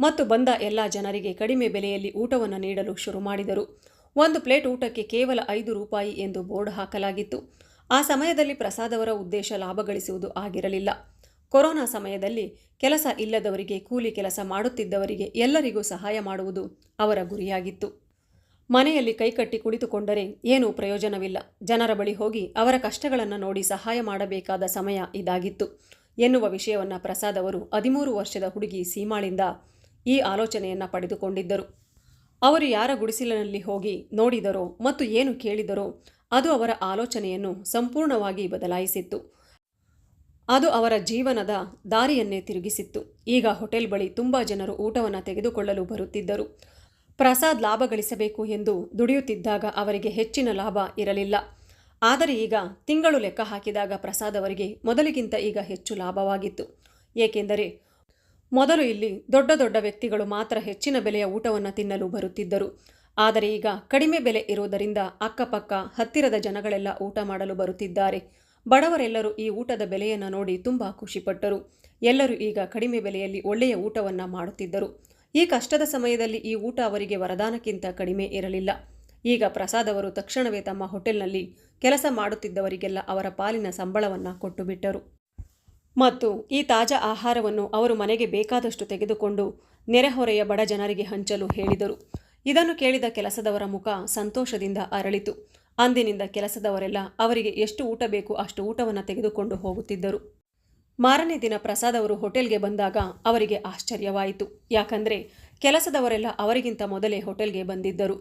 ಮತ್ತು ಬಂದ ಎಲ್ಲ ಜನರಿಗೆ ಕಡಿಮೆ ಬೆಲೆಯಲ್ಲಿ ಊಟವನ್ನು ನೀಡಲು ಶುರು ಮಾಡಿದರು. ಒಂದು ಪ್ಲೇಟ್ ಊಟಕ್ಕೆ ಕೇವಲ ಐದು ರೂಪಾಯಿ ಎಂದು ಬೋರ್ಡ್ ಹಾಕಲಾಗಿತ್ತು. ಆ ಸಮಯದಲ್ಲಿ ಪ್ರಸಾದವರ ಉದ್ದೇಶ ಲಾಭ ಗಳಿಸುವುದು ಆಗಿರಲಿಲ್ಲ. ಕೊರೋನಾ ಸಮಯದಲ್ಲಿ ಕೆಲಸ ಇಲ್ಲದವರಿಗೆ ಕೂಲಿ ಕೆಲಸ ಮಾಡುತ್ತಿದ್ದವರಿಗೆ ಎಲ್ಲರಿಗೂ ಸಹಾಯ ಮಾಡುವುದು ಅವರ ಗುರಿಯಾಗಿತ್ತು. ಮನೆಯಲ್ಲಿ ಕೈಕಟ್ಟಿ ಕುಳಿತುಕೊಂಡರೆ ಏನೂ ಪ್ರಯೋಜನವಿಲ್ಲ. ಜನರ ಬಳಿ ಹೋಗಿ ಅವರ ಕಷ್ಟಗಳನ್ನು ನೋಡಿ ಸಹಾಯ ಮಾಡಬೇಕಾದ ಸಮಯ ಇದಾಗಿತ್ತು. ಎನ್ನುವ ವಿಷಯವನ್ನು ಪ್ರಸಾದ್ ಅವರು ಹದಿಮೂರು ವರ್ಷದ ಹುಡುಗಿ ಸೀಮಾಳಿಂದ ಈ ಆಲೋಚನೆಯನ್ನು ಪಡೆದುಕೊಂಡಿದ್ದರು. ಅವರು ಯಾರ ಗುಡಿಸಿಲಿನಲ್ಲಿ ಹೋಗಿ ನೋಡಿದರೋ ಮತ್ತು ಏನು ಕೇಳಿದರೋ ಅದು ಅವರ ಆಲೋಚನೆಯನ್ನು ಸಂಪೂರ್ಣವಾಗಿ ಬದಲಾಯಿಸಿತ್ತು. ಅದು ಅವರ ಜೀವನದ ದಾರಿಯನ್ನೇ ತಿರುಗಿಸಿತ್ತು. ಈಗ ಹೋಟೆಲ್ ಬಳಿ ತುಂಬ ಜನರು ಊಟವನ್ನು ತೆಗೆದುಕೊಳ್ಳಲು ಬರುತ್ತಿದ್ದರು. ಪ್ರಸಾದ್ ಲಾಭ ಗಳಿಸಬೇಕು ಎಂದು ದುಡಿಯುತ್ತಿದ್ದಾಗ ಅವರಿಗೆ ಹೆಚ್ಚಿನ ಲಾಭ ಇರಲಿಲ್ಲ. ಆದರೆ ಈಗ ತಿಂಗಳು ಲೆಕ್ಕ ಹಾಕಿದಾಗ ಪ್ರಸಾದ್ ಅವರಿಗೆ ಮೊದಲಿಗಿಂತ ಈಗ ಹೆಚ್ಚು ಲಾಭವಾಗಿತ್ತು. ಏಕೆಂದರೆ ಮೊದಲು ಇಲ್ಲಿ ದೊಡ್ಡ ದೊಡ್ಡ ವ್ಯಕ್ತಿಗಳು ಮಾತ್ರ ಹೆಚ್ಚಿನ ಬೆಲೆಯ ಊಟವನ್ನು ತಿನ್ನಲು ಬರುತ್ತಿದ್ದರು. ಆದರೆ ಈಗ ಕಡಿಮೆ ಬೆಲೆ ಇರುವುದರಿಂದ ಅಕ್ಕಪಕ್ಕ, ಹತ್ತಿರದ ಜನಗಳೆಲ್ಲ ಊಟ ಮಾಡಲು ಬರುತ್ತಿದ್ದಾರೆ. ಬಡವರೆಲ್ಲರೂ ಈ ಊಟದ ಬೆಲೆಯನ್ನು ನೋಡಿ ತುಂಬ ಖುಷಿಪಟ್ಟರು. ಎಲ್ಲರೂ ಈಗ ಕಡಿಮೆ ಬೆಲೆಯಲ್ಲಿ ಒಳ್ಳೆಯ ಊಟವನ್ನು ಮಾಡುತ್ತಿದ್ದರು. ಈ ಕಷ್ಟದ ಸಮಯದಲ್ಲಿ ಈ ಊಟ ಅವರಿಗೆ ವರದಾನಕ್ಕಿಂತ ಕಡಿಮೆ ಇರಲಿಲ್ಲ. ಈಗ ಪ್ರಸಾದ್ ತಕ್ಷಣವೇ ತಮ್ಮ ಹೋಟೆಲ್ನಲ್ಲಿ ಕೆಲಸ ಮಾಡುತ್ತಿದ್ದವರಿಗೆಲ್ಲ ಅವರ ಪಾಲಿನ ಸಂಬಳವನ್ನು ಕೊಟ್ಟು ಬಿಟ್ಟರು. ಮತ್ತು ಈ ತಾಜಾ ಆಹಾರವನ್ನು ಅವರು ಮನೆಗೆ ಬೇಕಾದಷ್ಟು ತೆಗೆದುಕೊಂಡು ನೆರೆಹೊರೆಯ ಬಡ ಜನರಿಗೆ ಹಂಚಲು ಹೇಳಿದರು. ಇದನ್ನು ಕೇಳಿದ ಕೆಲಸದವರ ಮುಖ ಸಂತೋಷದಿಂದ ಅರಳಿತು. ಅಂದಿನಿಂದ ಕೆಲಸದವರೆಲ್ಲ ಅವರಿಗೆ ಎಷ್ಟು ಊಟ ಬೇಕು ಅಷ್ಟು ಊಟವನ್ನು ತೆಗೆದುಕೊಂಡು ಹೋಗುತ್ತಿದ್ದರು. ಮಾರನೇ ದಿನ ಪ್ರಸಾದ್ ಅವರು ಹೋಟೆಲ್ಗೆ ಬಂದಾಗ ಅವರಿಗೆ ಆಶ್ಚರ್ಯವಾಯಿತು. ಯಾಕಂದರೆ ಕೆಲಸದವರೆಲ್ಲ ಅವರಿಗಿಂತ ಮೊದಲೇ ಹೋಟೆಲ್ಗೆ ಬಂದಿದ್ದರು.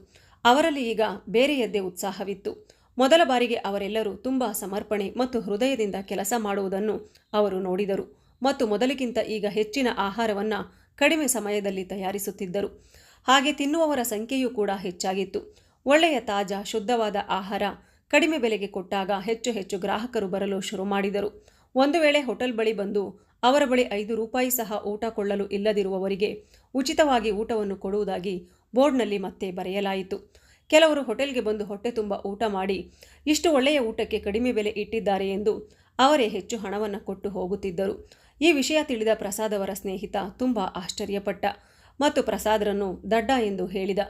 ಅವರಲ್ಲಿ ಈಗ ಬೇರೆಯದ್ದೇ ಉತ್ಸಾಹವಿತ್ತು. ಮೊದಲ ಬಾರಿಗೆ ಅವರೆಲ್ಲರೂ ತುಂಬ ಸಮರ್ಪಣೆ ಮತ್ತು ಹೃದಯದಿಂದ ಕೆಲಸ ಮಾಡುವುದನ್ನು ಅವರು ನೋಡಿದರು ಮತ್ತು ಮೊದಲಿಗಿಂತ ಈಗ ಹೆಚ್ಚಿನ ಆಹಾರವನ್ನು ಕಡಿಮೆ ಸಮಯದಲ್ಲಿ ತಯಾರಿಸುತ್ತಿದ್ದರು. ಹಾಗೆ ತಿನ್ನುವವರ ಸಂಖ್ಯೆಯೂ ಕೂಡ ಹೆಚ್ಚಾಗಿತ್ತು. ಒಳ್ಳೆಯ ತಾಜಾ, ಶುದ್ಧವಾದ ಆಹಾರ ಕಡಿಮೆ ಬೆಲೆಗೆ ಕೊಟ್ಟಾಗ ಹೆಚ್ಚು ಹೆಚ್ಚು ಗ್ರಾಹಕರು ಬರಲು ಶುರು ಮಾಡಿದರು. ಒಂದು ವೇಳೆ ಹೋಟೆಲ್ ಬಳಿ ಬಂದು ಅವರ ಬಳಿ ಐದು ರೂಪಾಯಿ ಸಹ ಊಟ ಕೊಳ್ಳಲು ಇಲ್ಲದಿರುವವರಿಗೆ ಉಚಿತವಾಗಿ ಊಟವನ್ನು ಕೊಡುವುದಾಗಿ ಬೋರ್ಡ್ನಲ್ಲಿ ಮತ್ತೆ ಬರೆಯಲಾಯಿತು. ಕೆಲವರು ಹೋಟೆಲ್ಗೆ ಬಂದು ಹೊಟ್ಟೆ ತುಂಬ ಊಟ ಮಾಡಿ ಇಷ್ಟು ಒಳ್ಳೆಯ ಊಟಕ್ಕೆ ಕಡಿಮೆ ಬೆಲೆ ಇಟ್ಟಿದ್ದಾರೆ ಎಂದು ಅವರೇ ಹೆಚ್ಚು ಹಣವನ್ನು ಕೊಟ್ಟು ಹೋಗುತ್ತಿದ್ದರು. ಈ ವಿಷಯ ತಿಳಿದ ಪ್ರಸಾದ್ ಅವರ ಸ್ನೇಹಿತ ತುಂಬ ಆಶ್ಚರ್ಯಪಟ್ಟ ಮತ್ತು ಪ್ರಸಾದ್ರನ್ನು ದಡ್ಡ ಎಂದು ಹೇಳಿದ.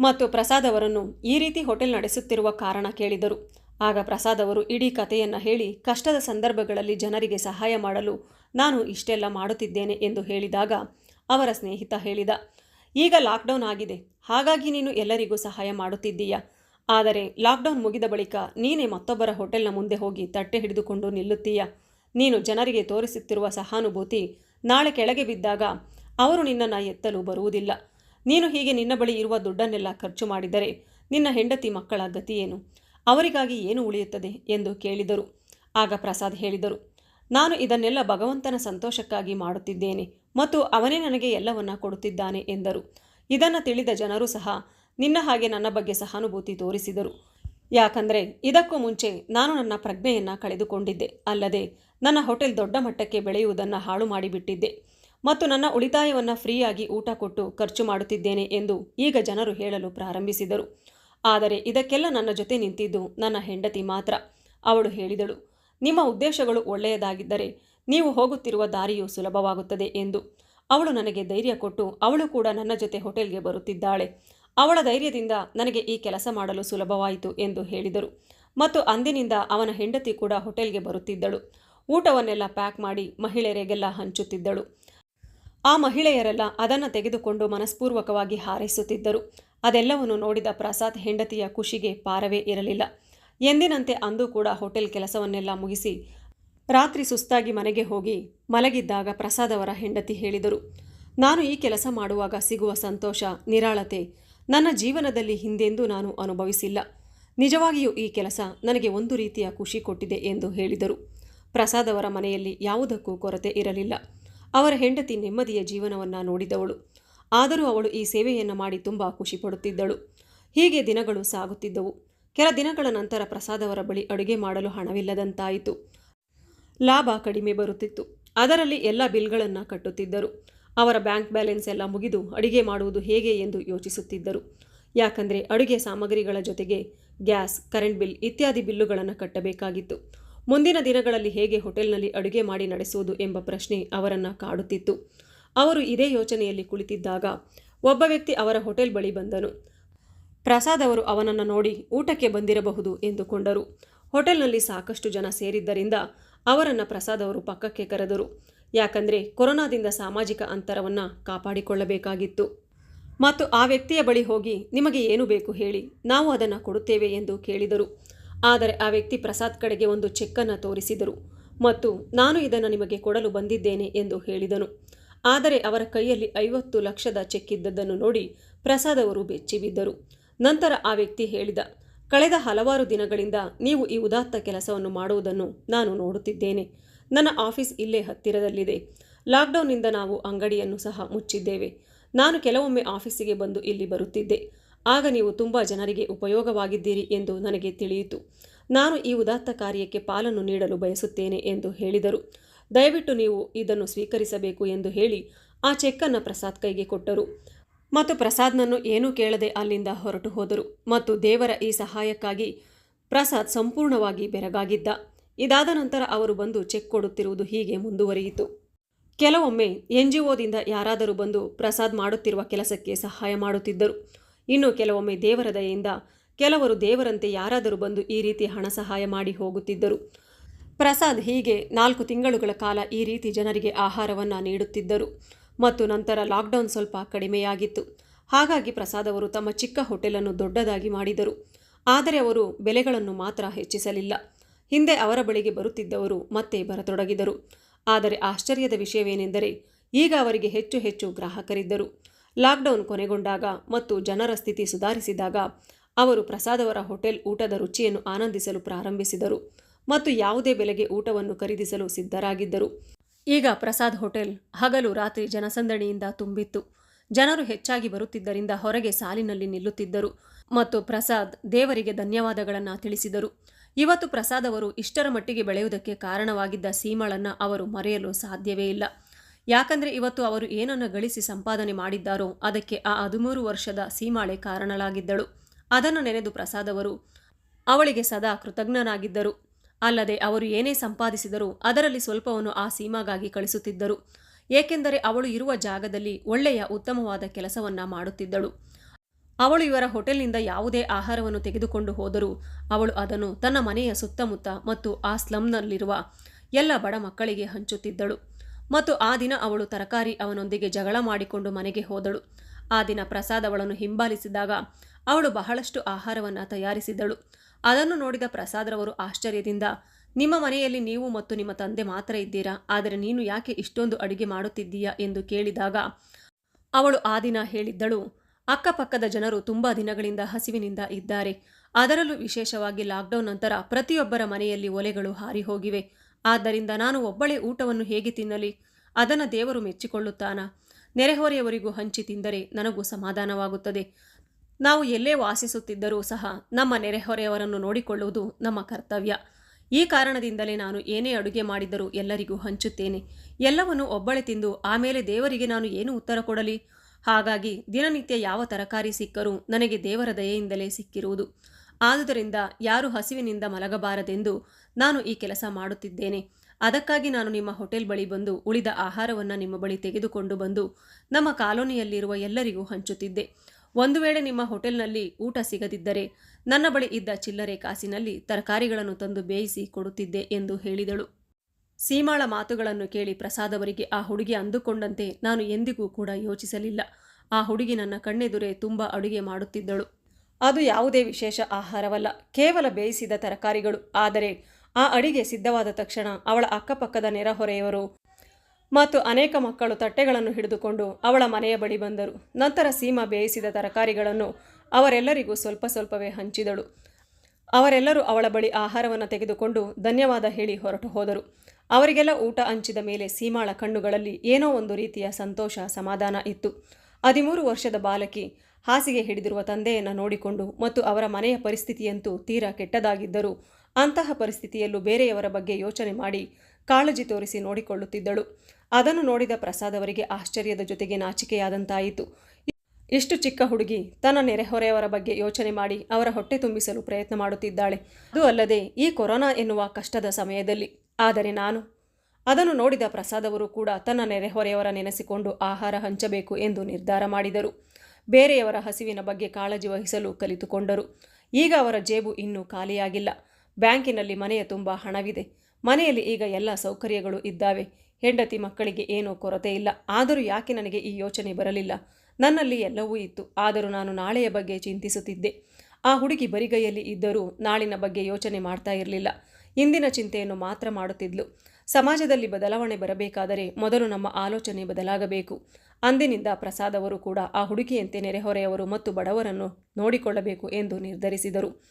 ಮತ್ತು ಪ್ರಸಾದ್ ಅವರನ್ನು ಈ ರೀತಿ ಹೋಟೆಲ್ ನಡೆಸುತ್ತಿರುವ ಕಾರಣ ಕೇಳಿದರು. ಆಗ ಪ್ರಸಾದ್ ಅವರು ಇಡೀ ಕಥೆಯನ್ನು ಹೇಳಿ ಕಷ್ಟದ ಸಂದರ್ಭಗಳಲ್ಲಿ ಜನರಿಗೆ ಸಹಾಯ ಮಾಡಲು ನಾನು ಇಷ್ಟೆಲ್ಲ ಮಾಡುತ್ತಿದ್ದೇನೆ ಎಂದು ಹೇಳಿದಾಗ ಅವರ ಸ್ನೇಹಿತ ಹೇಳಿದ. ಈಗ ಲಾಕ್ಡೌನ್ ಆಗಿದೆ. ಹಾಗಾಗಿ ನೀನು ಎಲ್ಲರಿಗೂ ಸಹಾಯ ಮಾಡುತ್ತಿದ್ದೀಯ. ಆದರೆ ಲಾಕ್ಡೌನ್ ಮುಗಿದ ಬಳಿಕ ನೀನೇ ಮತ್ತೊಬ್ಬರ ಹೋಟೆಲ್ನ ಮುಂದೆ ಹೋಗಿ ತಟ್ಟೆ ಹಿಡಿದುಕೊಂಡು ನಿಲ್ಲುತ್ತೀಯ. ನೀನು ಜನರಿಗೆ ತೋರಿಸುತ್ತಿರುವ ಸಹಾನುಭೂತಿ ನಾಳೆ ಕೆಳಗೆ ಬಿದ್ದಾಗ ಅವರು ನಿನ್ನನ್ನು ಎತ್ತಲು ಬರುವುದಿಲ್ಲ. ನೀನು ಹೀಗೆ ನಿನ್ನ ಬಳಿ ಇರುವ ದುಡ್ಡನ್ನೆಲ್ಲ ಖರ್ಚು ಮಾಡಿದರೆ ನಿನ್ನ ಹೆಂಡತಿ ಮಕ್ಕಳ ಗತಿಯೇನು ಅವರಿಗಾಗಿ ಏನು ಉಳಿಯುತ್ತದೆ? ಎಂದು ಕೇಳಿದರು. ಆಗ ಪ್ರಸಾದ್ ಹೇಳಿದರು. ನಾನು ಇದನ್ನೆಲ್ಲ ಭಗವಂತನ ಸಂತೋಷಕ್ಕಾಗಿ ಮಾಡುತ್ತಿದ್ದೇನೆ ಮತ್ತು ಅವನೇ ನನಗೆ ಎಲ್ಲವನ್ನ ಕೊಡುತ್ತಿದ್ದಾನೆ ಎಂದರು. ಇದನ್ನು ತಿಳಿದ ಜನರು ಸಹ ನಿನ್ನ ಹಾಗೆ ನನ್ನ ಬಗ್ಗೆ ಸಹಾನುಭೂತಿ ತೋರಿಸಿದರು. ಯಾಕಂದರೆ ಇದಕ್ಕೂ ಮುಂಚೆ ನಾನು ನನ್ನ ಪ್ರಜ್ಞೆಯನ್ನು ಕಳೆದುಕೊಂಡಿದ್ದೆ. ಅಲ್ಲದೆ ನನ್ನ ಹೋಟೆಲ್ ದೊಡ್ಡ ಮಟ್ಟಕ್ಕೆ ಬೆಳೆಯುವುದನ್ನು ಹಾಳು ಮಾಡಿಬಿಟ್ಟಿದ್ದೆ. ಮತ್ತು ನನ್ನ ಉಳಿತಾಯವನ್ನು ಫ್ರೀಯಾಗಿ ಊಟ ಕೊಟ್ಟು ಖರ್ಚು ಮಾಡುತ್ತಿದ್ದೇನೆ ಎಂದು ಈಗ ಜನರು ಹೇಳಲು ಪ್ರಾರಂಭಿಸಿದರು. ಆದರೆ ಇದಕ್ಕೆಲ್ಲ ನನ್ನ ಜೊತೆ ನಿಂತಿದ್ದು ನನ್ನ ಹೆಂಡತಿ ಮಾತ್ರ. ಅವಳು ಹೇಳಿದಳು ನಿಮ್ಮ ಉದ್ದೇಶಗಳು ಒಳ್ಳೆಯದಾಗಿದ್ದರೆ ನೀವು ಹೋಗುತ್ತಿರುವ ದಾರಿಯು ಸುಲಭವಾಗುತ್ತದೆ ಎಂದು. ಅವಳು ನನಗೆ ಧೈರ್ಯ ಕೊಟ್ಟು ಅವಳು ಕೂಡ ನನ್ನ ಜೊತೆ ಹೋಟೆಲ್ಗೆ ಬರುತ್ತಿದ್ದಾಳೆ. ಅವಳ ಧೈರ್ಯದಿಂದ ನನಗೆ ಈ ಕೆಲಸ ಮಾಡಲು ಸುಲಭವಾಯಿತು ಎಂದು ಹೇಳಿದರು. ಮತ್ತು ಅಂದಿನಿಂದ ಅವನ ಹೆಂಡತಿ ಕೂಡ ಹೋಟೆಲ್ಗೆ ಬರುತ್ತಿದ್ದಳು. ಊಟವನ್ನೆಲ್ಲ ಪ್ಯಾಕ್ ಮಾಡಿ ಮಹಿಳೆಯರಿಗೆಲ್ಲ ಹಂಚುತ್ತಿದ್ದಳು. ಆ ಮಹಿಳೆಯರೆಲ್ಲ ಅದನ್ನು ತೆಗೆದುಕೊಂಡು ಮನಸ್ಪೂರ್ವಕವಾಗಿ ಹಾರೈಸುತ್ತಿದ್ದರು. ಅದೆಲ್ಲವನ್ನು ನೋಡಿದ ಪ್ರಸಾದ್ ಹೆಂಡತಿಯ ಖುಷಿಗೆ ಪಾರವೇ ಇರಲಿಲ್ಲ. ಎಂದಿನಂತೆ ಅಂದು ಕೂಡ ಹೋಟೆಲ್ ಕೆಲಸವನ್ನೆಲ್ಲ ಮುಗಿಸಿ ರಾತ್ರಿ ಸುಸ್ತಾಗಿ ಮನೆಗೆ ಹೋಗಿ ಮಲಗಿದ್ದಾಗ ಪ್ರಸಾದ್ ಅವರ ಹೆಂಡತಿ ಹೇಳಿದರು, ನಾನು ಈ ಕೆಲಸ ಮಾಡುವಾಗ ಸಿಗುವ ಸಂತೋಷ, ನಿರಾಳತೆ ನನ್ನ ಜೀವನದಲ್ಲಿ ಹಿಂದೆಂದೂ ನಾನು ಅನುಭವಿಸಿಲ್ಲ. ನಿಜವಾಗಿಯೂ ಈ ಕೆಲಸ ನನಗೆ ಒಂದು ರೀತಿಯ ಖುಷಿ ಕೊಟ್ಟಿದೆ ಎಂದು ಹೇಳಿದರು. ಪ್ರಸಾದ್ ಅವರ ಮನೆಯಲ್ಲಿ ಯಾವುದಕ್ಕೂ ಕೊರತೆ ಇರಲಿಲ್ಲ. ಅವರ ಹೆಂಡತಿ ನೆಮ್ಮದಿಯ ಜೀವನವನ್ನು ನೋಡಿದವಳು. ಆದರೂ ಅವಳು ಈ ಸೇವೆಯನ್ನು ಮಾಡಿ ತುಂಬ ಖುಷಿಪಡುತ್ತಿದ್ದಳು ಹೀಗೆ ದಿನಗಳು ಸಾಗುತ್ತಿದ್ದವು. ಕೆಲ ದಿನಗಳ ನಂತರ ಪ್ರಸಾದ್ ಬಳಿ ಅಡುಗೆ ಮಾಡಲು ಹಣವಿಲ್ಲದಂತಾಯಿತು. ಲಾಭ ಕಡಿಮೆ ಬರುತ್ತಿತ್ತು. ಅದರಲ್ಲಿ ಎಲ್ಲ ಬಿಲ್ಗಳನ್ನು ಕಟ್ಟುತ್ತಿದ್ದರು. ಅವರ ಬ್ಯಾಂಕ್ ಬ್ಯಾಲೆನ್ಸ್ ಎಲ್ಲ ಮುಗಿದು ಅಡುಗೆ ಮಾಡುವುದು ಹೇಗೆ ಎಂದು ಯೋಚಿಸುತ್ತಿದ್ದರು. ಯಾಕಂದರೆ ಅಡುಗೆ ಸಾಮಗ್ರಿಗಳ ಜೊತೆಗೆ ಗ್ಯಾಸ್, ಕರೆಂಟ್ ಬಿಲ್ ಇತ್ಯಾದಿ ಬಿಲ್ಲುಗಳನ್ನು ಕಟ್ಟಬೇಕಾಗಿತ್ತು. ಮುಂದಿನ ದಿನಗಳಲ್ಲಿ ಹೇಗೆ ಹೋಟೆಲ್ನಲ್ಲಿ ಅಡುಗೆ ಮಾಡಿ ನಡೆಸುವುದು ಎಂಬ ಪ್ರಶ್ನೆ ಅವರನ್ನು ಕಾಡುತ್ತಿತ್ತು. ಅವರು ಇದೇ ಯೋಚನೆಯಲ್ಲಿ ಕುಳಿತಿದ್ದಾಗ ಒಬ್ಬ ವ್ಯಕ್ತಿ ಅವರ ಹೋಟೆಲ್ ಬಳಿ ಬಂದನು. ಪ್ರಸಾದ್ ಅವರು ಅವನನ್ನು ನೋಡಿ ಊಟಕ್ಕೆ ಬಂದಿರಬಹುದು ಎಂದುಕೊಂಡರು. ಹೋಟೆಲ್ನಲ್ಲಿ ಸಾಕಷ್ಟು ಜನ ಸೇರಿದ್ದರಿಂದ ಅವರನ್ನು ಪ್ರಸಾದ್ ಅವರು ಪಕ್ಕಕ್ಕೆ ಕರೆದರು. ಯಾಕಂದರೆ ಕೊರೋನಾದಿಂದ ಸಾಮಾಜಿಕ ಅಂತರವನ್ನು ಕಾಪಾಡಿಕೊಳ್ಳಬೇಕಾಗಿತ್ತು. ಮತ್ತು ಆ ವ್ಯಕ್ತಿಯ ಬಳಿ ಹೋಗಿ ನಿಮಗೆ ಏನು ಬೇಕು ಹೇಳಿ, ನಾವು ಅದನ್ನು ಕೊಡುತ್ತೇವೆ ಎಂದು ಕೇಳಿದರು. ಆದರೆ ಆ ವ್ಯಕ್ತಿ ಪ್ರಸಾದ್ ಕಡೆಗೆ ಒಂದು ಚೆಕ್ಕನ್ನು ತೋರಿಸಿದರು ಮತ್ತು ನಾನು ಇದನ್ನು ನಿಮಗೆ ಕೊಡಲು ಬಂದಿದ್ದೇನೆ ಎಂದು ಹೇಳಿದನು. ಆದರೆ ಅವರ ಕೈಯಲ್ಲಿ ಐವತ್ತು ಲಕ್ಷದ ಚೆಕ್ ಇದ್ದದ್ದನ್ನು ನೋಡಿ ಪ್ರಸಾದ್ ಅವರು ಬೆಚ್ಚಿಬಿದ್ದರು. ನಂತರ ಆ ವ್ಯಕ್ತಿ ಹೇಳಿದ, ಕಳೆದ ಹಲವಾರು ದಿನಗಳಿಂದ ನೀವು ಈ ಉದಾತ್ತ ಕೆಲಸವನ್ನು ಮಾಡುವುದನ್ನು ನಾನು ನೋಡುತ್ತಿದ್ದೇನೆ. ನನ್ನ ಆಫೀಸ್ ಇಲ್ಲೇ ಹತ್ತಿರದಲ್ಲಿದೆ. ಲಾಕ್ಡೌನ್ನಿಂದ ನಾವು ಅಂಗಡಿಯನ್ನು ಸಹ ಮುಚ್ಚಿದ್ದೇವೆ. ನಾನು ಕೆಲವೊಮ್ಮೆ ಆಫೀಸಿಗೆ ಬಂದು ಇಲ್ಲಿ ಬರುತ್ತಿದ್ದೆ. ಆಗ ನೀವು ತುಂಬ ಜನರಿಗೆ ಉಪಯೋಗವಾಗಿದ್ದೀರಿ ಎಂದು ನನಗೆ ತಿಳಿಯಿತು. ನಾನು ಈ ಉದಾತ್ತ ಕಾರ್ಯಕ್ಕೆ ಪಾಲನ್ನು ನೀಡಲು ಬಯಸುತ್ತೇನೆ ಎಂದು ಹೇಳಿದರು. ದಯವಿಟ್ಟು ನೀವು ಇದನ್ನು ಸ್ವೀಕರಿಸಬೇಕು ಎಂದು ಹೇಳಿ ಆ ಚೆಕ್ಕನ್ನು ಪ್ರಸಾದ್ ಕೈಗೆ ಕೊಟ್ಟರು. ಮತ್ತು ಪ್ರಸಾದ್ನನ್ನು ಏನೂ ಕೇಳದೆ ಅಲ್ಲಿಂದ ಹೊರಟು ಹೋದರು. ಮತ್ತು ದೇವರ ಈ ಸಹಾಯಕ್ಕಾಗಿ ಪ್ರಸಾದ್ ಸಂಪೂರ್ಣವಾಗಿ ಬೆರಗಾಗಿದ್ದ. ಇದಾದ ನಂತರ ಅವರು ಬಂದು ಚೆಕ್ ಕೊಡುತ್ತಿರುವುದು ಹೀಗೆ ಮುಂದುವರಿಯಿತು. ಕೆಲವೊಮ್ಮೆ ಎನ್ ಜಿ ಒದಿಂದ ಯಾರಾದರೂ ಬಂದು ಪ್ರಸಾದ್ ಮಾಡುತ್ತಿರುವ ಕೆಲಸಕ್ಕೆ ಸಹಾಯ ಮಾಡುತ್ತಿದ್ದರು. ಇನ್ನು ಕೆಲವೊಮ್ಮೆ ದೇವರ ದಯೆಯಿಂದ ಕೆಲವರು ದೇವರಂತೆ ಯಾರಾದರೂ ಬಂದು ಈ ರೀತಿ ಹಣ ಸಹಾಯ ಮಾಡಿ ಹೋಗುತ್ತಿದ್ದರು. ಪ್ರಸಾದ್ ಹೀಗೆ ನಾಲ್ಕು ತಿಂಗಳುಗಳ ಕಾಲ ಈ ರೀತಿ ಜನರಿಗೆ ಆಹಾರವನ್ನು ನೀಡುತ್ತಿದ್ದರು. ಮತ್ತು ನಂತರ ಲಾಕ್ಡೌನ್ ಸ್ವಲ್ಪ ಕಡಿಮೆಯಾಗಿತ್ತು. ಹಾಗಾಗಿ ಪ್ರಸಾದ್ ಅವರು ತಮ್ಮ ಚಿಕ್ಕ ಹೋಟೆಲನ್ನು ದೊಡ್ಡದಾಗಿ ಮಾಡಿದರು. ಆದರೆ ಅವರು ಬೆಲೆಗಳನ್ನು ಮಾತ್ರ ಹೆಚ್ಚಿಸಲಿಲ್ಲ. ಹಿಂದೆ ಅವರ ಬಳಿಗೆ ಬರುತ್ತಿದ್ದವರು ಮತ್ತೆ ಬರತೊಡಗಿದರು. ಆದರೆ ಆಶ್ಚರ್ಯದ ವಿಷಯವೇನೆಂದರೆ, ಈಗ ಅವರಿಗೆ ಹೆಚ್ಚು ಹೆಚ್ಚು ಗ್ರಾಹಕರಿದ್ದರು. ಲಾಕ್ಡೌನ್ ಕೊನೆಗೊಂಡಾಗ ಮತ್ತು ಜನರ ಸ್ಥಿತಿ ಸುಧಾರಿಸಿದಾಗ ಅವರು ಪ್ರಸಾದ್ ಅವರ ಹೋಟೆಲ್ ಊಟದ ರುಚಿಯನ್ನು ಆನಂದಿಸಲು ಪ್ರಾರಂಭಿಸಿದರು ಮತ್ತು ಯಾವುದೇ ಬೆಲೆಗೆ ಊಟವನ್ನು ಖರೀದಿಸಲು ಸಿದ್ಧರಾಗಿದ್ದರು. ಈಗ ಪ್ರಸಾದ್ ಹೋಟೆಲ್ ಹಗಲು ರಾತ್ರಿ ಜನಸಂದಣಿಯಿಂದ ತುಂಬಿತ್ತು. ಜನರು ಹೆಚ್ಚಾಗಿ ಬರುತ್ತಿದ್ದರಿಂದ ಹೊರಗೆ ಸಾಲಿನಲ್ಲಿ ನಿಲ್ಲುತ್ತಿದ್ದರು. ಮತ್ತು ಪ್ರಸಾದ್ ದೇವರಿಗೆ ಧನ್ಯವಾದಗಳನ್ನು ತಿಳಿಸಿದರು. ಇವತ್ತು ಪ್ರಸಾದ್ ಅವರು ಇಷ್ಟರ ಮಟ್ಟಿಗೆ ಬೆಳೆಯುವುದಕ್ಕೆ ಕಾರಣವಾಗಿದ್ದ ಸೀಮಳನ್ನು ಅವರು ಮರೆಯಲು ಸಾಧ್ಯವೇ ಇಲ್ಲ. ಯಾಕಂದರೆ ಇವತ್ತು ಅವರು ಏನನ್ನು ಗಳಿಸಿ ಸಂಪಾದನೆ ಮಾಡಿದ್ದಾರೋ ಅದಕ್ಕೆ ಆ ಹದಿಮೂರು ವರ್ಷದ ಸೀಮಾಳೆ ಕಾರಣಳಾಗಿದ್ದಳು. ಅದನ್ನು ನೆನೆದು ಪ್ರಸಾದ್ ಅವರು ಅವಳಿಗೆ ಸದಾ ಕೃತಜ್ಞನಾಗಿದ್ದರು. ಅಲ್ಲದೆ ಅವರು ಏನೇ ಸಂಪಾದಿಸಿದರೂ ಅದರಲ್ಲಿ ಸ್ವಲ್ಪವನ್ನು ಆ ಸೀಮಾಗಾಗಿ ಕಳಿಸುತ್ತಿದ್ದರು. ಏಕೆಂದರೆ ಅವಳು ಇರುವ ಜಾಗದಲ್ಲಿ ಒಳ್ಳೆಯ ಉತ್ತಮವಾದ ಕೆಲಸವನ್ನ ಮಾಡುತ್ತಿದ್ದಳು. ಅವಳು ಇವರ ಹೋಟೆಲ್ನಿಂದ ಯಾವುದೇ ಆಹಾರವನ್ನು ತೆಗೆದುಕೊಂಡು ಹೋದರೂ ಅವಳು ಅದನ್ನು ತನ್ನ ಮನೆಯ ಸುತ್ತಮುತ್ತ ಮತ್ತು ಆ ಸ್ಲಮ್ನಲ್ಲಿರುವ ಎಲ್ಲ ಬಡ ಮಕ್ಕಳಿಗೆ ಹಂಚುತ್ತಿದ್ದಳು. ಮತ್ತು ಆ ದಿನ ಅವಳು ತರಕಾರಿ ಅವನೊಂದಿಗೆ ಜಗಳ ಮಾಡಿಕೊಂಡು ಮನೆಗೆ ಹೋದಳು. ಆ ದಿನ ಪ್ರಸಾದವಳನ್ನು ಹಿಂಬಾಲಿಸಿದಾಗ ಅವಳು ಬಹಳಷ್ಟು ಆಹಾರವನ್ನು ತಯಾರಿಸಿದಳು ಅದನ್ನು ನೋಡಿದ ಪ್ರಸಾದ್ರವರು ಆಶ್ಚರ್ಯದಿಂದ, ನಿಮ್ಮ ಮನೆಯಲ್ಲಿ ನೀವು ಮತ್ತು ನಿಮ್ಮ ತಂದೆ ಮಾತ್ರ ಇದ್ದೀರಾ? ಆದರೆ ನೀನು ಯಾಕೆ ಇಷ್ಟೊಂದು ಅಡುಗೆ ಮಾಡುತ್ತಿದ್ದೀಯಾ? ಎಂದು ಕೇಳಿದಾಗ, ಅವಳು ಆ ದಿನ ಹೇಳಿದ್ದಳು, ಅಕ್ಕಪಕ್ಕದ ಜನರು ತುಂಬ ದಿನಗಳಿಂದ ಹಸಿವಿನಿಂದ ಇದ್ದಾರೆ. ಅದರಲ್ಲೂ ವಿಶೇಷವಾಗಿ ಲಾಕ್ಡೌನ್ ನಂತರ ಪ್ರತಿಯೊಬ್ಬರ ಮನೆಯಲ್ಲಿ ಒಲೆಗಳು ಹಾರಿ ಹೋಗಿವೆ. ಆದ್ದರಿಂದ ನಾನು ಒಬ್ಬಳೇ ಊಟವನ್ನು ಹೇಗೆ ತಿನ್ನಲಿ? ಅದನ್ನು ದೇವರು ಮೆಚ್ಚಿಕೊಳ್ಳುತ್ತಾನ? ನೆರೆಹೊರೆಯವರಿಗೂ ಹಂಚಿ ತಿಂದರೆ ನನಗೂ ಸಮಾಧಾನವಾಗುತ್ತದೆ. ನಾವು ಎಲ್ಲೇ ವಾಸಿಸುತ್ತಿದ್ದರೂ ಸಹ ನಮ್ಮ ನೆರೆಹೊರೆಯವರನ್ನು ನೋಡಿಕೊಳ್ಳುವುದು ನಮ್ಮ ಕರ್ತವ್ಯ. ಈ ಕಾರಣದಿಂದಲೇ ನಾನು ಏನೇ ಅಡುಗೆ ಮಾಡಿದರೂ ಎಲ್ಲರಿಗೂ ಹಂಚುತ್ತೇನೆ. ಎಲ್ಲವನ್ನು ಒಬ್ಬಳೆ ತಿಂದು ಆಮೇಲೆ ದೇವರಿಗೆ ನಾನು ಏನು ಉತ್ತರ ಕೊಡಲಿ? ಹಾಗಾಗಿ ದಿನನಿತ್ಯ ಯಾವ ತರಕಾರಿ ಸಿಕ್ಕರೂ ನನಗೆ ದೇವರ ದಯೆಯಿಂದಲೇ ಸಿಕ್ಕಿರುವುದು. ಆದುದರಿಂದ ಯಾರು ಹಸಿವಿನಿಂದ ಮಲಗಬಾರದೆಂದು ನಾನು ಈ ಕೆಲಸ ಮಾಡುತ್ತಿದ್ದೇನೆ. ಅದಕ್ಕಾಗಿ ನಾನು ನಿಮ್ಮ ಹೋಟೆಲ್ ಬಳಿ ಬಂದು ಉಳಿದ ಆಹಾರವನ್ನು ನಿಮ್ಮ ಬಳಿ ತೆಗೆದುಕೊಂಡು ಬಂದು ನಮ್ಮ ಕಾಲೋನಿಯಲ್ಲಿರುವ ಎಲ್ಲರಿಗೂ ಹಂಚುತ್ತಿದ್ದೆ. ಒಂದು ವೇಳೆ ನಿಮ್ಮ ಹೋಟೆಲ್ನಲ್ಲಿ ಊಟ ಸಿಗದಿದ್ದರೆ ನನ್ನ ಬಳಿ ಇದ್ದ ಚಿಲ್ಲರೆ ಕಾಸಿನಲ್ಲಿ ತರಕಾರಿಗಳನ್ನು ತಂದು ಬೇಯಿಸಿ ಕೊಡುತ್ತಿದ್ದೆ ಎಂದು ಹೇಳಿದಳು. ಸೀಮಾಳ ಮಾತುಗಳನ್ನು ಕೇಳಿ ಪ್ರಸಾದ್ ಅವರಿಗೆ ಆ ಹುಡುಗಿ ಅಂದುಕೊಂಡಂತೆ ನಾನು ಎಂದಿಗೂ ಕೂಡ ಯೋಚಿಸಲಿಲ್ಲ. ಆ ಹುಡುಗಿ ನನ್ನ ಕಣ್ಣೆದುರೇ ತುಂಬ ಅಡುಗೆ ಮಾಡುತ್ತಿದ್ದಳು. ಅದು ಯಾವುದೇ ವಿಶೇಷ ಆಹಾರವಲ್ಲ, ಕೇವಲ ಬೇಯಿಸಿದ ತರಕಾರಿಗಳು. ಆದರೆ ಆ ಅಡಿಗೆ ಸಿದ್ಧವಾದ ತಕ್ಷಣ ಅವಳ ಅಕ್ಕಪಕ್ಕದ ನೆರೆಹೊರೆಯವರು ಮತ್ತು ಅನೇಕ ಮಕ್ಕಳು ತಟ್ಟೆಗಳನ್ನು ಹಿಡಿದುಕೊಂಡು ಅವಳ ಮನೆಯ ಬಳಿ ಬಂದರು. ನಂತರ ಸೀಮಾ ಬೇಯಿಸಿದ ತರಕಾರಿಗಳನ್ನು ಅವರೆಲ್ಲರಿಗೂ ಸ್ವಲ್ಪ ಸ್ವಲ್ಪವೇ ಹಂಚಿದಳು. ಅವರೆಲ್ಲರೂ ಅವಳ ಬಳಿ ಆಹಾರವನ್ನು ತೆಗೆದುಕೊಂಡು ಧನ್ಯವಾದ ಹೇಳಿ ಹೊರಟು ಹೋದರು. ಅವರಿಗೆಲ್ಲ ಊಟ ಹಂಚಿದ ಮೇಲೆ ಸೀಮಾಳ ಕಣ್ಣುಗಳಲ್ಲಿ ಏನೋ ಒಂದು ರೀತಿಯ ಸಂತೋಷ, ಸಮಾಧಾನ ಇತ್ತು. ಹದಿಮೂರು ವರ್ಷದ ಬಾಲಕಿ ಹಾಸಿಗೆ ಹಿಡಿದಿರುವ ತಂದೆಯನ್ನು ನೋಡಿಕೊಂಡು ಮತ್ತು ಅವರ ಮನೆಯ ಪರಿಸ್ಥಿತಿಯಂತೂ ತೀರಾ ಕೆಟ್ಟದಾಗಿದ್ದರೂ ಅಂತಹ ಪರಿಸ್ಥಿತಿಯಲ್ಲೂ ಬೇರೆಯವರ ಬಗ್ಗೆ ಯೋಚನೆ ಮಾಡಿ ಕಾಳಜಿ ತೋರಿಸಿ ನೋಡಿಕೊಳ್ಳುತ್ತಿದ್ದಳು. ಅದನ್ನು ನೋಡಿದ ಪ್ರಸಾದ್ ಅವರಿಗೆ ಆಶ್ಚರ್ಯದ ಜೊತೆಗೆ ನಾಚಿಕೆಯಾದಂತಾಯಿತು. ಇಷ್ಟು ಚಿಕ್ಕ ಹುಡುಗಿ ತನ್ನ ನೆರೆಹೊರೆಯವರ ಬಗ್ಗೆ ಯೋಚನೆ ಮಾಡಿ ಅವರ ಹೊಟ್ಟೆ ತುಂಬಿಸಲು ಪ್ರಯತ್ನ ಮಾಡುತ್ತಿದ್ದಾಳೆ. ಅದು ಅಲ್ಲದೆ ಈ ಕೊರೋನಾ ಎನ್ನುವ ಕಷ್ಟದ ಸಮಯದಲ್ಲಿ. ಆದರೆ ನಾನು ಅದನ್ನು ನೋಡಿದ ಪ್ರಸಾದವರು ಕೂಡ ತನ್ನ ನೆರೆಹೊರೆಯವರ ನೆನೆಸಿಕೊಂಡು ಆಹಾರ ಹಂಚಬೇಕು ಎಂದು ನಿರ್ಧಾರ ಮಾಡಿದರು. ಬೇರೆಯವರ ಹಸಿವಿನ ಬಗ್ಗೆ ಕಾಳಜಿ ವಹಿಸಲು ಕಲಿತುಕೊಂಡರು. ಈಗ ಅವರ ಜೇಬು ಇನ್ನೂ ಖಾಲಿಯಾಗಿಲ್ಲ. ಬ್ಯಾಂಕಿನಲ್ಲಿ ಮನೆಯ ತುಂಬ ಹಣವಿದೆ. ಮನೆಯಲ್ಲಿ ಈಗ ಎಲ್ಲ ಸೌಕರ್ಯಗಳು ಇದ್ದಾವೆ. ಹೆಂಡತಿ ಮಕ್ಕಳಿಗೆ ಏನೂ ಕೊರತೆ ಇಲ್ಲ. ಆದರೂ ಯಾಕೆ ನನಗೆ ಈ ಯೋಚನೆ ಬರಲಿಲ್ಲ? ನನ್ನಲ್ಲಿ ಎಲ್ಲವೂ ಇತ್ತು. ಆದರೂ ನಾನು ನಾಳೆಯ ಬಗ್ಗೆ ಚಿಂತಿಸುತ್ತಿದ್ದೆ. ಆ ಹುಡುಗಿ ಬರಿಗೈಯಲ್ಲಿ ಇದ್ದರೂ ನಾಳಿನ ಬಗ್ಗೆ ಯೋಚನೆ ಮಾಡ್ತಾ ಇರಲಿಲ್ಲ. ಇಂದಿನ ಚಿಂತೆಯನ್ನು ಮಾತ್ರ ಮಾಡುತ್ತಿದ್ಲು. ಸಮಾಜದಲ್ಲಿ ಬದಲಾವಣೆ ಬರಬೇಕಾದರೆ ಮೊದಲು ನಮ್ಮ ಆಲೋಚನೆ ಬದಲಾಗಬೇಕು. ಅಂದಿನಿಂದ ಪ್ರಸಾದ್ ಕೂಡ ಆ ಹುಡುಗಿಯಂತೆ ನೆರೆಹೊರೆಯವರು ಮತ್ತು ಬಡವರನ್ನು ನೋಡಿಕೊಳ್ಳಬೇಕು ಎಂದು ನಿರ್ಧರಿಸಿದರು.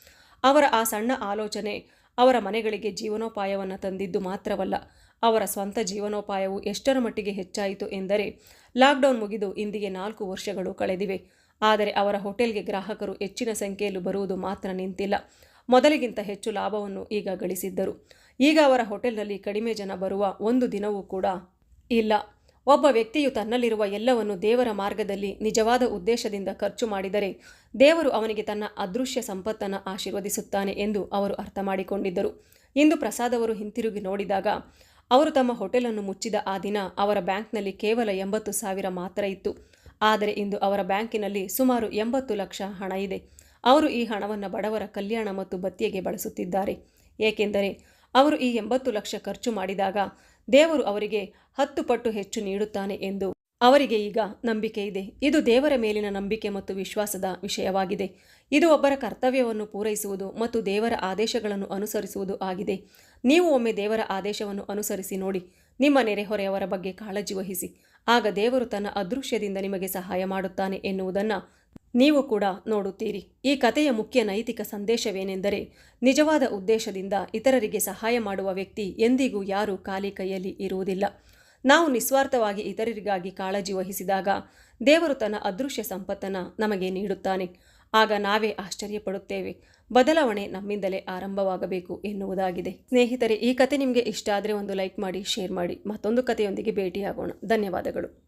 ಅವರ ಆ ಸಣ್ಣ ಆಲೋಚನೆ ಅವರ ಮನೆಗಳಿಗೆ ಜೀವನೋಪಾಯವನ್ನು ತಂದಿದ್ದು ಮಾತ್ರವಲ್ಲ, ಅವರ ಸ್ವಂತ ಜೀವನೋಪಾಯವು ಎಷ್ಟರ ಮಟ್ಟಿಗೆ ಹೆಚ್ಚಾಯಿತು ಎಂದರೆ, ಲಾಕ್ಡೌನ್ ಮುಗಿದು ಇಂದಿಗೆ ನಾಲ್ಕು ವರ್ಷಗಳು ಕಳೆದಿವೆ. ಆದರೆ ಅವರ ಹೋಟೆಲ್ಗೆ ಗ್ರಾಹಕರು ಹೆಚ್ಚಿನ ಸಂಖ್ಯೆಯಲ್ಲಿ ಬರುವುದು ಮಾತ್ರ ನಿಂತಿಲ್ಲ. ಮೊದಲಿಗಿಂತ ಹೆಚ್ಚು ಲಾಭವನ್ನು ಈಗ ಗಳಿಸಿದ್ದರು. ಈಗ ಅವರ ಹೋಟೆಲ್ನಲ್ಲಿ ಕಡಿಮೆ ಜನ ಬರುವ ಒಂದು ದಿನವೂ ಕೂಡ ಇಲ್ಲ. ಒಬ್ಬ ವ್ಯಕ್ತಿಯು ತನ್ನಲ್ಲಿರುವ ಎಲ್ಲವನ್ನು ದೇವರ ಮಾರ್ಗದಲ್ಲಿ ನಿಜವಾದ ಉದ್ದೇಶದಿಂದ ಖರ್ಚು ಮಾಡಿದರೆ ದೇವರು ಅವನಿಗೆ ತನ್ನ ಅದೃಶ್ಯ ಸಂಪತ್ತನ್ನು ಆಶೀರ್ವದಿಸುತ್ತಾನೆ ಎಂದು ಅವರು ಅರ್ಥ ಮಾಡಿಕೊಂಡಿದ್ದರು. ಇಂದು ಪ್ರಸಾದ್ ಅವರು ಹಿಂತಿರುಗಿ ನೋಡಿದಾಗ ಅವರು ತಮ್ಮ ಹೋಟೆಲನ್ನು ಮುಚ್ಚಿದ ಆ ದಿನ ಅವರ ಬ್ಯಾಂಕ್ನಲ್ಲಿ ಕೇವಲ ಎಂಬತ್ತು ಸಾವಿರ ಮಾತ್ರ ಇತ್ತು. ಆದರೆ ಇಂದು ಅವರ ಬ್ಯಾಂಕಿನಲ್ಲಿ ಸುಮಾರು ಎಂಬತ್ತು ಲಕ್ಷ ಹಣ ಇದೆ. ಅವರು ಈ ಹಣವನ್ನು ಬಡವರ ಕಲ್ಯಾಣ ಮತ್ತು ಭತ್ಯೆಗೆ ಬಳಸುತ್ತಿದ್ದಾರೆ. ಏಕೆಂದರೆ ಅವರು ಈ ಎಂಬತ್ತು ಲಕ್ಷ ಖರ್ಚು ಮಾಡಿದಾಗ ದೇವರು ಅವರಿಗೆ ಹತ್ತು ಪಟ್ಟು ಹೆಚ್ಚು ನೀಡುತ್ತಾನೆ ಎಂದು ಅವರಿಗೆ ಈಗ ನಂಬಿಕೆ ಇದೆ. ಇದು ದೇವರ ಮೇಲಿನ ನಂಬಿಕೆ ಮತ್ತು ವಿಶ್ವಾಸದ ವಿಷಯವಾಗಿದೆ. ಇದು ಒಬ್ಬರ ಕರ್ತವ್ಯವನ್ನು ಪೂರೈಸುವುದು ಮತ್ತು ದೇವರ ಆದೇಶಗಳನ್ನು ಅನುಸರಿಸುವುದು ಆಗಿದೆ. ನೀವು ಒಮ್ಮೆ ದೇವರ ಆದೇಶವನ್ನು ಅನುಸರಿಸಿ ನೋಡಿ. ನಿಮ್ಮ ನೆರೆಹೊರೆಯವರ ಬಗ್ಗೆ ಕಾಳಜಿ ವಹಿಸಿ. ಆಗ ದೇವರು ತನ್ನ ಅದೃಶ್ಯದಿಂದ ನಿಮಗೆ ಸಹಾಯ ಮಾಡುತ್ತಾನೆ ಎನ್ನುವುದನ್ನು ನೀವು ಕೂಡ ನೋಡುತ್ತೀರಿ. ಈ ಕಥೆಯ ಮುಖ್ಯ ನೈತಿಕ ಸಂದೇಶವೇನೆಂದರೆ, ನಿಜವಾದ ಉದ್ದೇಶದಿಂದ ಇತರರಿಗೆ ಸಹಾಯ ಮಾಡುವ ವ್ಯಕ್ತಿ ಎಂದಿಗೂ ಯಾರೂ ಖಾಲಿ ಕೈಯಲ್ಲಿ ಇರುವುದಿಲ್ಲ. ನಾವು ನಿಸ್ವಾರ್ಥವಾಗಿ ಇತರರಿಗಾಗಿ ಕಾಳಜಿ ವಹಿಸಿದಾಗ, ದೇವರು ತನ್ನ ಅದೃಶ್ಯ ಸಂಪತ್ತನ್ನು ನಮಗೆ ನೀಡುತ್ತಾನೆ. ಆಗ ನಾವೇ ಆಶ್ಚರ್ಯಪಡುತ್ತೇವೆ. ಬದಲಾವಣೆ ನಮ್ಮಿಂದಲೇ ಆರಂಭವಾಗಬೇಕು ಎನ್ನುವುದಾಗಿದೆ. ಸ್ನೇಹಿತರೆ, ಈ ಕತೆ ನಿಮಗೆ ಇಷ್ಟ ಆದರೆ ಒಂದು ಲೈಕ್ ಮಾಡಿ, ಶೇರ್ ಮಾಡಿ. ಮತ್ತೊಂದು ಕಥೆಯೊಂದಿಗೆ ಭೇಟಿಯಾಗೋಣ. ಧನ್ಯವಾದಗಳು.